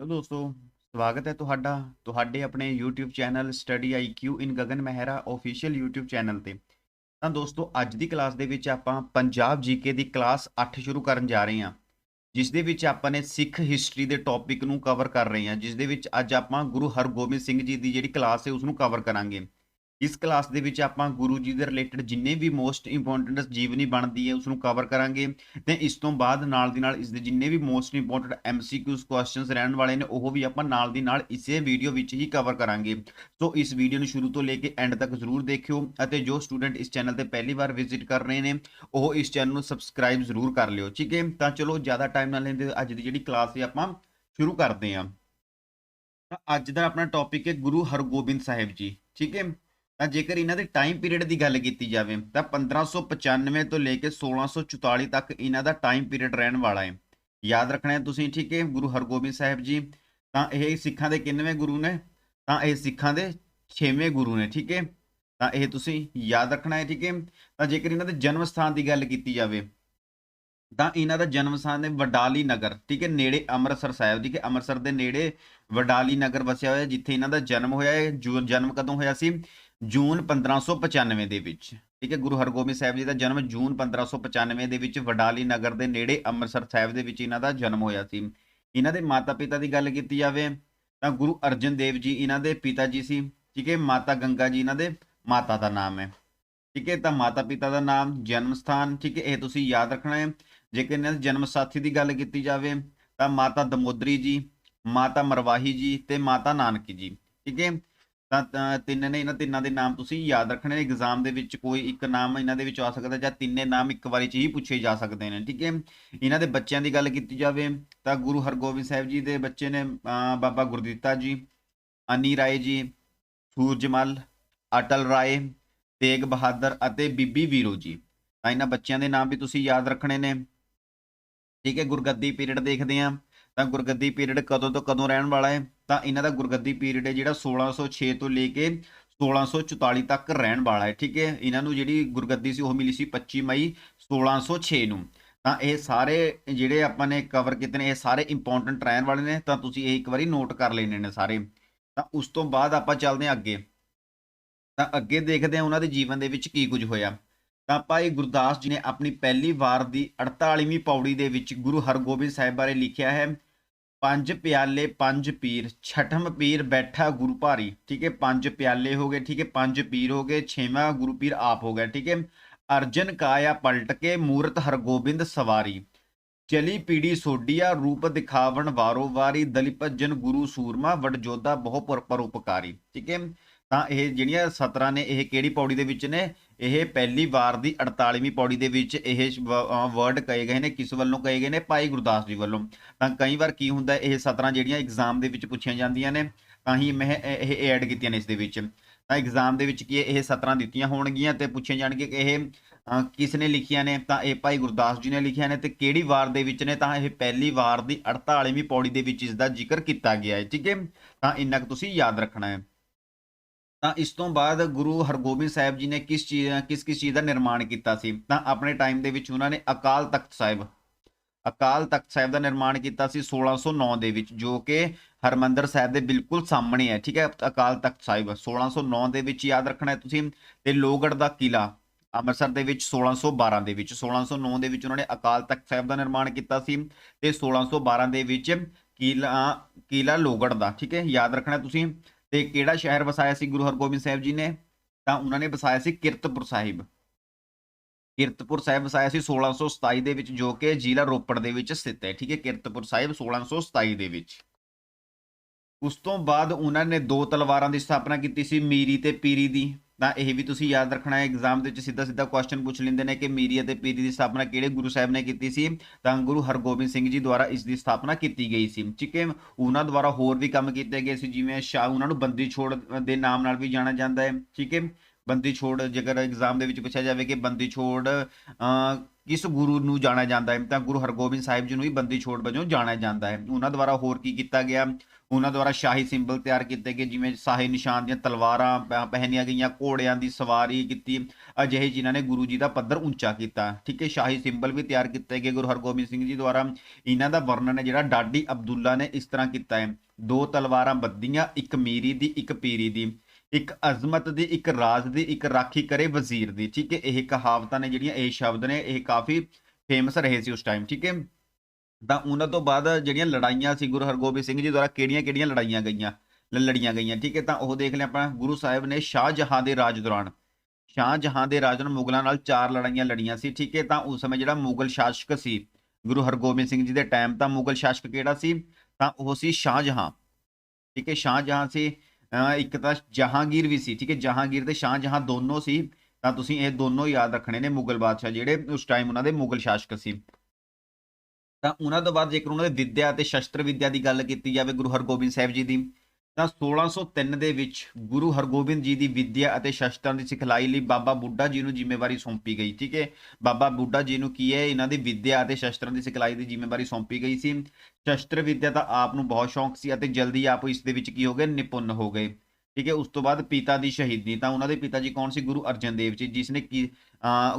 Hello ਦੋਸਤੋ, ਸਵਾਗਤ ਹੈ ਤੁਹਾਡਾ, ਤੁਹਾਡੇ ਆਪਣੇ YouTube channel study IQ in Gagan Mehra official YouTube channel ਤੇ। ਤਾਂ ਦੋਸਤੋ, ਅੱਜ ਦੀ ਕਲਾਸ ਦੇ ਵਿੱਚ ਆਪਾਂ ਪੰਜਾਬ ਜੀਕੇ ਦੀ ਕਲਾਸ 8 ਸ਼ੁਰੂ ਕਰਨ ਜਾ ਰਹੇ ਹਾਂ, ਜਿਸ ਦੇ ਵਿੱਚ ਆਪਾਂ ਨੇ ਸਿੱਖ ਹਿਸਟਰੀ ਦੇ ਟੌਪਿਕ ਨੂੰ ਕਵਰ ਕਰ ਰਹੇ ਹਾਂ, ਜਿਸ ਦੇ ਵਿੱਚ ਅੱਜ ਆਪਾਂ ਗੁਰੂ ਹਰਗੋਬਿੰਦ ਸਿੰਘ ਜੀ ਦੀ ਜਿਹੜੀ ਕਲਾਸ ਹੈ, ਉਸ ਨੂੰ ਕਵਰ ਕਰਾਂਗੇ। ਇਸ ਕਲਾਸ ਦੇ ਵਿੱਚ ਆਪਾਂ ਗੁਰੂ ਜੀ ਦੇ ਰਿਲੇਟਡ ਜਿੰਨੇ ਵੀ ਮੋਸਟ ਇੰਪੋਰਟੈਂਟ ਜੀਵਨੀ ਬਣਦੀ ਹੈ ਉਸ ਨੂੰ ਕਵਰ ਕਰਾਂਗੇ। ਤੇ ਇਸ ਤੋਂ ਬਾਅਦ ਨਾਲ ਦੀ ਨਾਲ ਇਸ ਦੇ ਜਿੰਨੇ ਵੀ ਮੋਸਟ ਇੰਪੋਰਟੈਂਟ ਐਮਸੀਕਿਊਜ਼ ਕੁਐਸਚਨਸ ਰਹਿਣ ਵਾਲੇ ਨੇ, ਉਹ ਵੀ ਆਪਾਂ ਨਾਲ ਦੀ ਨਾਲ ਇਸੇ ਵੀਡੀਓ ਵਿੱਚ ਹੀ ਕਵਰ ਕਰਾਂਗੇ। ਸੋ ਇਸ ਵੀਡੀਓ ਨੂੰ ਸ਼ੁਰੂ ਤੋਂ ਲੈ ਕੇ ਐਂਡ ਤੱਕ ਜ਼ਰੂਰ ਦੇਖਿਓ ਅਤੇ ਜੋ ਸਟੂਡੈਂਟ ਇਸ ਚੈਨਲ ਤੇ ਪਹਿਲੀ ਵਾਰ ਵਿਜ਼ਿਟ ਕਰ ਰਹੇ ਨੇ, ਉਹ ਇਸ ਚੈਨਲ ਨੂੰ ਸਬਸਕ੍ਰਾਈਬ ਜ਼ਰੂਰ ਕਰ ਲਿਓ, ਠੀਕ ਹੈ? ਤਾਂ ਚਲੋ ਜ਼ਿਆਦਾ ਟਾਈਮ ਨਾ ਲੈਂਦੇ, ਅੱਜ ਦੀ ਜਿਹੜੀ ਕਲਾਸ ਹੈ ਆਪਾਂ ਸ਼ੁਰੂ ਕਰਦੇ ਹਾਂ। ਅੱਜ ਦਾ ਆਪਣਾ ਟੌਪਿਕ ਹੈ ਗੁਰੂ ਹਰਗੋਬਿੰਦ ਸਾਹਿਬ ਜੀ, ਠੀਕ ਹੈ? ਤਾਂ ਜੇਕਰ ਇਹਨਾਂ ਦੇ ਟਾਈਮ ਪੀਰੀਅਡ ਦੀ ਗੱਲ ਕੀਤੀ ਜਾਵੇ, ਤਾਂ 1595 ਤੋਂ ਲੈ ਕੇ 1644 ਤੱਕ ਇਹਨਾਂ ਦਾ ਟਾਈਮ ਪੀਰੀਅਡ ਰਹਿਣ ਵਾਲਾ ਹੈ। ਯਾਦ ਰੱਖਣਾ ਹੈ ਤੁਸੀਂ, ਠੀਕ ਹੈ, ਗੁਰੂ ਹਰਗੋਬਿੰਦ ਸਾਹਿਬ ਜੀ, ਤਾਂ ਇਹ ਸਿੱਖਾਂ ਦੇ ਕਿੰਨਵੇਂ ਗੁਰੂ ਨੇ? ਤਾਂ ਇਹ ਸਿੱਖਾਂ ਦੇ 6ਵੇਂ ਗੁਰੂ ਨੇ, ਠੀਕ ਹੈ? ਤਾਂ ਇਹ ਤੁਸੀਂ ਯਾਦ ਰੱਖਣਾ ਹੈ, ਠੀਕ ਹੈ? ਤਾਂ ਜੇਕਰ ਇਹਨਾਂ ਦੇ ਜਨਮ ਸਥਾਨ ਦੀ ਗੱਲ ਕੀਤੀ ਜਾਵੇ, ਤਾਂ ਇਹਨਾਂ ਦਾ ਜਨਮ ਸਥਾਨ ਹੈ ਵਡਾਲੀ ਨਗਰ, ਠੀਕ ਹੈ? ਨੇੜੇ ਅੰਮ੍ਰਿਤਸਰ ਸਾਹਿਬ ਠੀਕ ਹੈ? ਅੰਮ੍ਰਿਤਸਰ ਦੇ ਨੇੜੇ ਵਡਾਲੀ ਨਗਰ ਵਸਿਆ ਹੋਇਆ ਜਿੱਥੇ ਇਹਨਾਂ ਦਾ ਜਨਮ ਹੋਇਆ ਹੈ। ਜਨਮ ਕਦੋਂ ਹੋਇਆ ਸੀ? ਜੂਨ 1595 ਦੇ ਵਿੱਚ, ਠੀਕ ਹੈ, ਗੁਰੂ ਹਰਗੋਬਿੰਦ ਸਾਹਿਬ ਜੀ ਦਾ ਜਨਮ ਜੂਨ 1595 ਦੇ ਵਿੱਚ ਵਡਾਲੀ ਨਗਰ ਦੇ ਨੇੜੇ ਅੰਮ੍ਰਿਤਸਰ ਸਾਹਿਬ ਦੇ ਵਿੱਚ ਇਹਨਾਂ ਦਾ ਜਨਮ ਹੋਇਆ ਸੀ। ਇਹਨਾਂ ਦੇ ਮਾਤਾ ਪਿਤਾ ਦੀ ਗੱਲ ਕੀਤੀ ਜਾਵੇ ਤਾਂ ਗੁਰੂ ਅਰਜਨ ਦੇਵ ਜੀ ਇਹਨਾਂ ਦੇ ਪਿਤਾ ਜੀ ਸੀ, ਠੀਕ ਹੈ, ਮਾਤਾ ਗੰਗਾ ਜੀ ਇਹਨਾਂ ਦੇ ਮਾਤਾ ਦਾ ਨਾਮ ਹੈ। ਠੀਕ ਹੈ, ਤਾਂ ਮਾਤਾ ਪਿਤਾ ਦਾ ਨਾਮ, ਜਨਮ ਸਥਾਨ, ਠੀਕ ਹੈ, ਇਹ ਤੁਸੀਂ ਯਾਦ ਰੱਖਣਾ ਹੈ। ਜੇਕਰ ਇਹਨਾਂ ਦੇ ਜਨਮ ਸਾਥੀ ਦੀ ਗੱਲ ਕੀਤੀ ਜਾਵੇ ਤਾਂ ਮਾਤਾ ਦਮੋਦਰੀ ਜੀ, ਮਾਤਾ ਮਰਵਾਹੀ ਜੀ ਤੇ ਮਾਤਾ ਨਾਨਕੀ ਜੀ, ਠੀਕ ਹੈ ਤਾਂ ਤਿੰਨ ਨੇ ਇਹਨਾਂ ਤਿੰਨਾਂ ਦੇ ਨਾਮ ਤੁਸੀਂ ਯਾਦ ਰੱਖਣੇ ਨੇ। ਐਗਜ਼ਾਮ ਦੇ ਵਿੱਚ ਕੋਈ ਇੱਕ ਨਾਮ ਇਹਨਾਂ ਦੇ ਵਿੱਚ ਆ ਸਕਦਾ ਜਾਂ ਤਿੰਨੇ ਨਾਮ ਇੱਕ ਵਾਰੀ ਚ ਹੀ ਪੁੱਛੇ ਜਾ ਸਕਦੇ ਨੇ, ਠੀਕ ਹੈ? ਇਹਨਾਂ ਦੇ ਬੱਚਿਆਂ ਦੀ ਗੱਲ ਕੀਤੀ ਜਾਵੇ ਤਾਂ ਗੁਰੂ ਹਰਗੋਬਿੰਦ ਸਾਹਿਬ ਜੀ ਦੇ ਬੱਚੇ ਨੇ ਬਾਬਾ ਗੁਰਦਿੱਤਾ ਜੀ, ਅਨੀ ਰਾਏ ਜੀ, ਸੂਰਜਮਲ, ਅਟਲ ਰਾਏ, ਤੇਗ ਬਹਾਦਰ ਅਤੇ ਬੀਬੀ ਵੀਰੋ ਜੀ। ਤਾਂ ਇਹਨਾਂ ਬੱਚਿਆਂ ਦੇ ਨਾਮ ਵੀ ਤੁਸੀਂ ਯਾਦ ਰੱਖਣੇ ਨੇ। ਠੀਕ ਹੈ? ਗੁਰਗੱਦੀ ਪੀਰੀਅਡ ਦੇਖਦੇ ਹਾਂ। ਤਾਂ ਗੁਰਗੱਦੀ ਪੀਰੀਅਡ ਕਦੋਂ ਤੋਂ ਕਦੋਂ ਰਹਿਣ ਵਾਲਾ ਹੈ? ਤਾਂ ਇਹਨਾਂ ਦਾ ਗੁਰਗੱਦੀ ਪੀਰੀਅਡ ਹੈ ਜਿਹੜਾ 1606 ਤੋਂ ਲੈ ਕੇ 1644 ਤੱਕ ਰਹਿਣ ਵਾਲਾ ਹੈ, ਠੀਕ ਹੈ? ਇਹਨਾਂ ਨੂੰ ਜਿਹੜੀ ਗੁਰਗੱਦੀ ਸੀ ਉਹ ਮਿਲੀ ਸੀ 25 ਮਈ 1606 ਨੂੰ। ਤਾਂ ਇਹ ਸਾਰੇ ਜਿਹੜੇ ਆਪਾਂ ਨੇ ਕਵਰ ਕੀਤੇ ਨੇ, ਇਹ ਸਾਰੇ ਇੰਪੋਰਟੈਂਟ ਰਹਿਣ ਵਾਲੇ ਨੇ, ਤਾਂ ਤੁਸੀਂ ਇਹ ਇੱਕ ਵਾਰੀ ਨੋਟ ਕਰ ਲੈਣੇ ਨੇ ਸਾਰੇ। ਤਾਂ ਉਸ ਤੋਂ ਬਾਅਦ ਆਪਾਂ ਚੱਲਦੇ ਹਾਂ ਅੱਗੇ। ਤਾਂ ਅੱਗੇ ਦੇਖਦੇ ਹਾਂ ਉਹਨਾਂ ਦੇ ਜੀਵਨ ਦੇ ਵਿੱਚ ਕੀ ਕੁਝ ਹੋਇਆ। ਤਾਂ ਭਾਈ ਗੁਰਦਾਸ ਜੀ ਨੇ ਆਪਣੀ ਪਹਿਲੀ ਵਾਰ ਦੀ 48ਵੀਂ ਪੌੜੀ ਦੇ ਵਿੱਚ ਗੁਰੂ ਹਰਗੋਬਿੰਦ ਸਾਹਿਬ ਬਾਰੇ ਲਿਖਿਆ ਹੈ। ਪੰਜ ਪਿਆਲੇ, ਪੰਜ ਪੀਰ, ਛਠਮ ਪੀਰ ਬੈਠਾ ਗੁਰੂ ਭਾਰੀ, ਠੀਕ ਹੈ, ਪੰਜ ਪਿਆਲੇ ਹੋ ਗਏ, ਠੀਕ ਹੈ, ਪੰਜ ਪੀਰ ਹੋ ਗਏ, ਛੇਵਾਂ ਗੁਰੂ ਪੀਰ ਆਪ ਹੋ ਗਿਆ, ਠੀਕ ਹੈ, ਅਰਜਨ ਕਾਇਆ ਪਲਟ ਕੇ ਮੂਰਤ ਹਰਗੋਬਿੰਦ ਸਵਾਰੀ, ਚਲੀ ਪੀੜੀ ਸੋਡੀਆ ਰੂਪ ਦਿਖਾਵਣ ਵਾਰੋ ਵਾਰੀ, ਦਲੀ ਭਜਨ ਗੁਰੂ ਸੂਰਮਾ, ਵਡਜੋਧਾ ਬਹੁ ਪਰ ਪਰਉਪਕਾਰੀ ਠੀਕ ਹੈ ਤਾਂ ਇਹ ਜਿਹੜੀਆਂ 17 ਨੇ, ਇਹ ਕਿਹੜੀ ਪੌੜੀ ਦੇ ਵਿੱਚ ਨੇ? ਇਹ ਪਹਿਲੀ ਵਾਰ ਦੀ 48ਵੀਂ ਪੌੜੀ ਦੇ ਵਿੱਚ ਇਹ ਵਰਡ ਕਹੇ ਗਏ ਨੇ, ਕਿਸ ਵੱਲੋਂ ਕਹੇ ਗਏ ਨੇ? ਭਾਈ ਗੁਰਦਾਸ ਜੀ ਵੱਲੋਂ। ਤਾਂ ਕਈ ਵਾਰ ਕੀ ਹੁੰਦਾ, ਇਹ 17 ਜਿਹੜੀਆਂ ਐਗਜ਼ਾਮ ਦੇ ਵਿੱਚ ਪੁੱਛੀਆਂ ਜਾਂਦੀਆਂ ਨੇ, ਤਾਂ ਹੀ ਮੈਂ ਇਹ ਐਡ ਕੀਤੀਆਂ ਨੇ ਇਸ ਦੇ ਵਿੱਚ। ਤਾਂ ਐਗਜ਼ਾਮ ਦੇ ਵਿੱਚ ਕੀ ਇਹ 17 ਦਿੱਤੀਆਂ ਹੋਣਗੀਆਂ ਤੇ ਪੁੱਛੇ ਜਾਣਗੇ ਕਿ ਇਹ ਕਿਸ ਨੇ ਲਿਖੀਆਂ ਨੇ? ਤਾਂ ਇਹ ਭਾਈ ਗੁਰਦਾਸ ਜੀ ਨੇ ਲਿਖੀਆਂ ਨੇ ਤੇ ਕਿਹੜੀ ਵਾਰ ਦੇ ਵਿੱਚ ਨੇ? ਤਾਂ ਇਹ ਪਹਿਲੀ ਵਾਰ ਦੀ 48ਵੀਂ ਪੌੜੀ ਦੇ ਵਿੱਚ ਇਸ ਦਾ ਜ਼ਿਕਰ ਕੀਤਾ ਗਿਆ ਹੈ, ਠੀਕ ਹੈ? ਤਾਂ ਇੰਨਾ ਕੁ ਤੁਸੀਂ ਯਾਦ ਰੱਖਣਾ ਹੈ। ਤਾਂ ਇਸ ਤੋਂ ਬਾਅਦ ਗੁਰੂ ਹਰਗੋਬਿੰਦ ਸਾਹਿਬ ਜੀ ਨੇ ਕਿਸ ਚੀਜ਼ ਕਿਸ ਕਿਸ ਚੀਜ਼ ਦਾ ਨਿਰਮਾਣ ਕੀਤਾ ਸੀ? ਤਾਂ ਆਪਣੇ ਟਾਈਮ ਦੇ ਵਿੱਚ ਉਹਨਾਂ ਨੇ ਅਕਾਲ ਤਖਤ ਸਾਹਿਬ, ਅਕਾਲ ਤਖਤ ਸਾਹਿਬ ਦਾ ਨਿਰਮਾਣ ਕੀਤਾ ਸੀ 1609 ਦੇ ਵਿੱਚ, ਜੋ ਕਿ ਹਰਮੰਦਰ ਸਾਹਿਬ ਦੇ ਬਿਲਕੁਲ ਸਾਹਮਣੇ ਹੈ, ਠੀਕ ਹੈ? ਅਕਾਲ ਤਖਤ ਸਾਹਿਬ 1609 ਦੇ ਵਿੱਚ ਯਾਦ ਰੱਖਣਾ ਹੈ ਤੁਸੀਂ, ਤੇ ਲੋਹਗੜ੍ਹ ਦਾ ਕਿਲਾ ਅੰਮ੍ਰਿਤਸਰ ਦੇ ਵਿੱਚ 1612 ਦੇ ਵਿੱਚ 1609 ਦੇ ਵਿੱਚ ਉਹਨਾਂ ਨੇ ਅਕਾਲ ਤਖਤ ਸਾਹਿਬ ਦਾ ਨਿਰਮਾਣ ਕੀਤਾ ਸੀ, ਤੇ 1612 ਦੇ ਵਿੱਚ ਕਿਲਾ ਕਿਲਾ ਲੋਹਗੜ੍ਹ ਦਾ, ਠੀਕ ਹੈ? ਯਾਦ ਰੱਖਣਾ ਤੁਸੀਂ ਤੇ ਕਿਹੜਾ ਸ਼ਹਿਰ ਵਸਾਇਆ ਸੀ ਗੁਰੂ ਹਰਗੋਬਿੰਦ ਸਾਹਿਬ ਜੀ ਨੇ? ਤਾਂ ਉਹਨਾਂ ਨੇ ਵਸਾਇਆ ਸੀ ਕਿਰਤਪੁਰ ਸਾਹਿਬ। ਕਿਰਤਪੁਰ ਸਾਹਿਬ ਵਸਾਇਆ ਸੀ 1627 ਦੇ ਵਿੱਚ, ਜੋ ਕਿ ਜ਼ਿਲ੍ਹਾ ਰੋਪੜ ਦੇ ਵਿੱਚ ਸਥਿਤ ਹੈ। ਠੀਕ ਹੈ, ਕਿਰਤਪੁਰ ਸਾਹਿਬ 1627 ਦੇ ਵਿੱਚ। ਉਸ ਤੋਂ ਬਾਅਦ ਉਹਨਾਂ ਨੇ ਦੋ ਤਲਵਾਰਾਂ ਦੀ ਸਥਾਪਨਾ ਕੀਤੀ ਸੀ, ਮੀਰੀ ਤੇ ਪੀਰੀ ਦੀ। ਤਾਂ ਇਹ ਵੀ ਤੁਸੀਂ ਯਾਦ ਰੱਖਣਾ ਹੈ ਐਗਜ਼ਾਮ ਦੇ ਵਿੱਚ ਸਿੱਧਾ ਸਿੱਧਾ ਕੁਐਸਚਨ ਪੁੱਛ ਲੈਂਦੇ ਨੇ ਕਿ ਮੀਰੀ ਅਤੇ ਪੀਰੀ ਦੀ ਸਥਾਪਨਾ ਕਿਹੜੇ ਗੁਰੂ ਸਾਹਿਬ ਨੇ ਕੀਤੀ ਸੀ? ਤਾਂ ਗੁਰੂ ਹਰਗੋਬਿੰਦ ਸਿੰਘ ਜੀ ਦੁਆਰਾ ਇਸ ਦੀ ਸਥਾਪਨਾ ਕੀਤੀ ਗਈ ਸੀ। ਠੀਕ ਹੈ, ਉਹਨਾਂ ਦੁਆਰਾ ਹੋਰ ਵੀ ਕੰਮ ਕੀਤੇ ਗਏ ਸੀ, ਜਿਵੇਂ ਸ਼ਾਹ ਉਹਨਾਂ ਨੂੰ ਬੰਦੀ ਛੋੜ ਦੇ ਨਾਮ ਨਾਲ ਵੀ ਜਾਣਿਆ ਜਾਂਦਾ ਹੈ। ਠੀਕ ਹੈ, ਬੰਦੀ ਛੋੜ ਜੇਕਰ ਐਗਜ਼ਾਮ ਦੇ ਵਿੱਚ ਪੁੱਛਿਆ ਜਾਵੇ ਕਿ ਬੰਦੀ ਛੋੜ ਕਿਸ ਗੁਰੂ ਨੂੰ ਜਾਣਿਆ ਜਾਂਦਾ ਹੈ? ਤਾਂ ਗੁਰੂ ਹਰਗੋਬਿੰਦ ਸਾਹਿਬ ਜੀ ਨੂੰ ਹੀ ਬੰਦੀ ਛੋੜ ਵਜੋਂ ਜਾਣਿਆ ਜਾਂਦਾ ਹੈ। ਉਹਨਾਂ ਦੁਆਰਾ ਹੋਰ ਕੀ ਕੀਤਾ ਗਿਆ? ਉਹਨਾਂ ਦੁਆਰਾ ਸ਼ਾਹੀ ਸਿੰਬਲ ਤਿਆਰ ਕੀਤੇ ਗਏ, ਜਿਵੇਂ ਸ਼ਾਹੀ ਨਿਸ਼ਾਨ ਦੀਆਂ ਤਲਵਾਰਾਂ, ਪ- ਪਹਿਨੀਆਂ ਗਈਆਂ, ਘੋੜਿਆਂ ਦੀ ਸਵਾਰੀ ਕੀਤੀ, ਅਜਿਹੇ ਜਿਨ੍ਹਾਂ ਨੇ ਗੁਰੂ ਜੀ ਦਾ ਪੱਧਰ ਉੱਚਾ ਕੀਤਾ। ਠੀਕ ਹੈ, ਸ਼ਾਹੀ ਸਿੰਬਲ ਵੀ ਤਿਆਰ ਕੀਤੇ ਗਏ ਗੁਰੂ ਹਰਗੋਬਿੰਦ ਸਿੰਘ ਜੀ ਦੁਆਰਾ। ਇਹਨਾਂ ਦਾ ਵਰਣਨ ਹੈ ਜਿਹੜਾ ਡਾਡੀ ਅਬਦੁੱਲਾ ਨੇ ਇਸ ਤਰ੍ਹਾਂ ਕੀਤਾ ਹੈ। ਦੋ ਤਲਵਾਰਾਂ ਬੱਧੀਆਂ, ਇੱਕ ਮੀਰੀ ਦੀ, ਇੱਕ ਪੀਰੀ ਦੀ। ਇੱਕ ਅਜ਼ਮਤ ਦੀ, ਇੱਕ ਰਾਜ ਦੀ, ਇੱਕ ਰਾਖੀ ਕਰੇ ਵਜ਼ੀਰ ਦੀ। ਠੀਕ ਹੈ, ਇਹ ਕਹਾਵਤਾਂ ਨੇ ਜਿਹੜੀਆਂ ਇਹ ਸ਼ਬਦ ਨੇ, ਇਹ ਕਾਫੀ ਫੇਮਸ ਰਹੇ ਸੀ ਉਸ ਟਾਈਮ ਠੀਕ ਹੈ ਤਾਂ ਉਹਨਾਂ ਤੋਂ ਬਾਅਦ ਜਿਹੜੀਆਂ ਲੜਾਈਆਂ ਸੀ ਗੁਰੂ ਹਰਗੋਬਿੰਦ ਸਿੰਘ ਜੀ ਦੁਆਰਾ ਕਿਹੜੀਆਂ-ਕਿਹੜੀਆਂ ਲੜਾਈਆਂ ਗਈਆਂ? ਲ- ਲੜੀਆਂ ਗਈਆਂ, ਠੀਕ ਹੈ? ਤਾਂ ਉਹ ਦੇਖ ਲਿਆ ਆਪਾਂ, ਗੁਰੂ ਸਾਹਿਬ ਨੇ ਸ਼ਾਹਜਹਾਂ ਦੇ ਰਾਜ ਦੌਰਾਨ ਸ਼ਾਹਜਹਾਂ ਦੇ ਰਾਜ ਦੌਰਾਨ ਮੁਗਲਾਂ ਨਾਲ ਚਾਰ ਲੜਾਈਆਂ ਲੜੀਆਂ ਸੀ, ਠੀਕ ਹੈ? ਤਾਂ ਉਸ ਸਮੇਂ ਜਿਹੜਾ ਮੁਗਲ ਸ਼ਾਸਕ ਸੀ ਗੁਰੂ ਹਰਗੋਬਿੰਦ ਸਿੰਘ ਜੀ ਦੇ ਟਾਈਮ, ਤਾਂ ਮੁਗਲ ਸ਼ਾਸਕ ਕਿਹੜਾ ਸੀ? ਤਾਂ ਉਹ ਸੀ ਸ਼ਾਹਜਹਾਂ ਠੀਕ ਹੈ? ਸ਼ਾਹਜਹਾਂ ਸੀ ਇੱਕ ਤਾਂ ਜਹਾਂਗੀਰ ਵੀ ਸੀ, ਠੀਕ ਹੈ? ਜਹਾਂਗੀਰ ਤੇ ਸ਼ਾਹਜਹਾਂ ਦੋਨੋਂ ਸੀ, ਤਾਂ ਤੁਸੀਂ ਇਹ ਦੋਨੋਂ ਯਾਦ ਰੱਖਣੇ ਨੇ ਮੁਗਲ ਬਾਦਸ਼ਾਹ ਜਿਹੜੇ, ਉਸ ਟਾਈਮ ਉਹਨਾਂ ਦੇ ਮੁਗਲ ਸ਼ਾਸਕ ਸੀ। ਤਾਂ ਉਹਨਾਂ ਤੋਂ ਬਾਅਦ ਜੇਕਰ ਉਹਨਾਂ ਦੇ ਵਿੱਦਿਆ ਤੇ ਸ਼ਸਤਰ ਵਿੱਦਿਆ ਦੀ ਗੱਲ ਕੀਤੀ ਜਾਵੇ ਗੁਰੂ ਹਰਗੋਬਿੰਦ ਸਾਹਿਬ ਜੀ ਦੀ, ਤਾਂ 1603 ਦੇ ਵਿੱਚ ਗੁਰੂ ਹਰਗੋਬਿੰਦ ਜੀ ਦੀ ਵਿੱਦਿਆ ਅਤੇ ਸ਼ਸਤਰਾਂ ਦੀ ਸਿਖਲਾਈ ਲਈ ਬਾਬਾ ਬੁੱਢਾ ਜੀ ਨੂੰ ਜ਼ਿੰਮੇਵਾਰੀ ਸੌਂਪੀ ਗਈ, ਠੀਕ ਹੈ? ਬਾਬਾ ਬੁੱਢਾ ਜੀ ਨੂੰ ਕੀ ਹੈ? ਇਹਨਾਂ ਦੀ ਵਿੱਦਿਆ ਅਤੇ ਸ਼ਸਤਰਾਂ ਦੀ ਸਿਖਲਾਈ ਦੀ ਜ਼ਿੰਮੇਵਾਰੀ ਸੌਂਪੀ ਗਈ ਸੀ। ਸ਼ਸਤਰ ਵਿੱਦਿਆ ਦਾ ਆਪ ਨੂੰ ਬਹੁਤ ਸ਼ੌਂਕ ਸੀ ਅਤੇ ਜਲਦੀ ਆਪ ਇਸ ਦੇ ਵਿੱਚ ਕੀ ਹੋ ਗਏ? ਨਿਪੁੰਨ ਹੋ ਗਏ। ਠੀਕ ਹੈ, ਉਸ ਤੋਂ ਬਾਅਦ ਪਿਤਾ ਦੀ ਸ਼ਹੀਦੀ, ਤਾਂ ਉਹਨਾਂ ਦੇ ਪਿਤਾ ਜੀ ਕੌਣ ਸੀ? ਗੁਰੂ ਅਰਜਨ ਦੇਵ ਜੀ, ਜਿਸ ਨੇ ਕੀ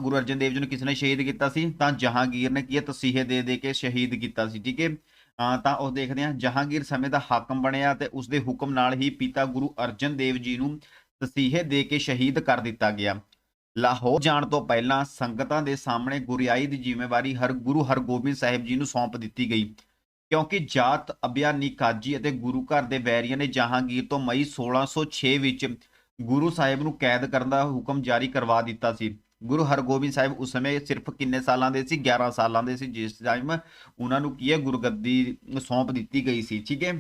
ਗੁਰੂ ਅਰਜਨ ਦੇਵ ਜੀ ਨੂੰ ਕਿਸ ਨੇ ਸ਼ਹੀਦ ਕੀਤਾ ਸੀ? ਤਾਂ ਜਹਾਂਗੀਰ ਨੇ ਕੀ ਹੈ? ਤਸੀਹੇ ਦੇ ਦੇ ਕੇ ਸ਼ਹੀਦ ਕੀਤਾ ਸੀ, ਠੀਕ ਹੈ। ਤਾਂ ਉਹ ਦੇਖਦੇ ਹਾਂ, ਜਹਾਂਗੀਰ ਸਮੇਂ ਦਾ ਹਾਕਮ ਬਣਿਆ ਤੇ ਉਸ ਦੇ ਹੁਕਮ ਨਾਲ ਹੀ ਪਿਤਾ ਗੁਰੂ ਅਰਜਨ ਦੇਵ ਜੀ ਨੂੰ ਤਸੀਹੇ ਦੇ ਕੇ ਸ਼ਹੀਦ ਕਰ ਦਿੱਤਾ ਗਿਆ। ਲਾਹੌਰ ਜਾਣ ਤੋਂ ਪਹਿਲਾਂ ਸੰਗਤਾਂ ਦੇ ਸਾਹਮਣੇ ਗੁਰਿਆਈ ਦੀ ਜ਼ਿੰਮੇਵਾਰੀ ਹਰ, ਗੁਰੂ ਹਰਗੋਬਿੰਦ ਸਾਹਿਬ ਜੀ ਨੂੰ ਸੌਂਪ ਦਿੱਤੀ ਗਈ। ਕਿਉਂਕਿ ਜਾਤ ਅਬਿਆਨੀ ਕਾਜੀ ਅਤੇ ਗੁਰੂ ਘਰ ਦੇ ਵੈਰੀਆਂ ਨੇ ਜਹਾਂਗੀਰ ਤੋਂ ਮਈ 1606 ਵਿੱਚ ਗੁਰੂ ਸਾਹਿਬ ਨੂੰ ਕੈਦ ਕਰਨ ਦਾ ਹੁਕਮ ਜਾਰੀ ਕਰਵਾ ਦਿੱਤਾ ਸੀ। ਗੁਰੂ ਹਰਗੋਬਿੰਦ ਸਾਹਿਬ ਉਸ ਸਮੇਂ ਸਿਰਫ ਕਿੰਨੇ ਸਾਲਾਂ ਦੇ ਸੀ? 11 ਸਾਲਾਂ ਦੇ ਸੀ, ਜਿਸ ਟਾਈਮ ਉਹਨਾਂ ਨੂੰ ਕੀ ਹੈ? ਗੁਰਗੱਦੀ ਸੌਂਪ ਦਿੱਤੀ ਗਈ ਸੀ, ਠੀਕ ਹੈ?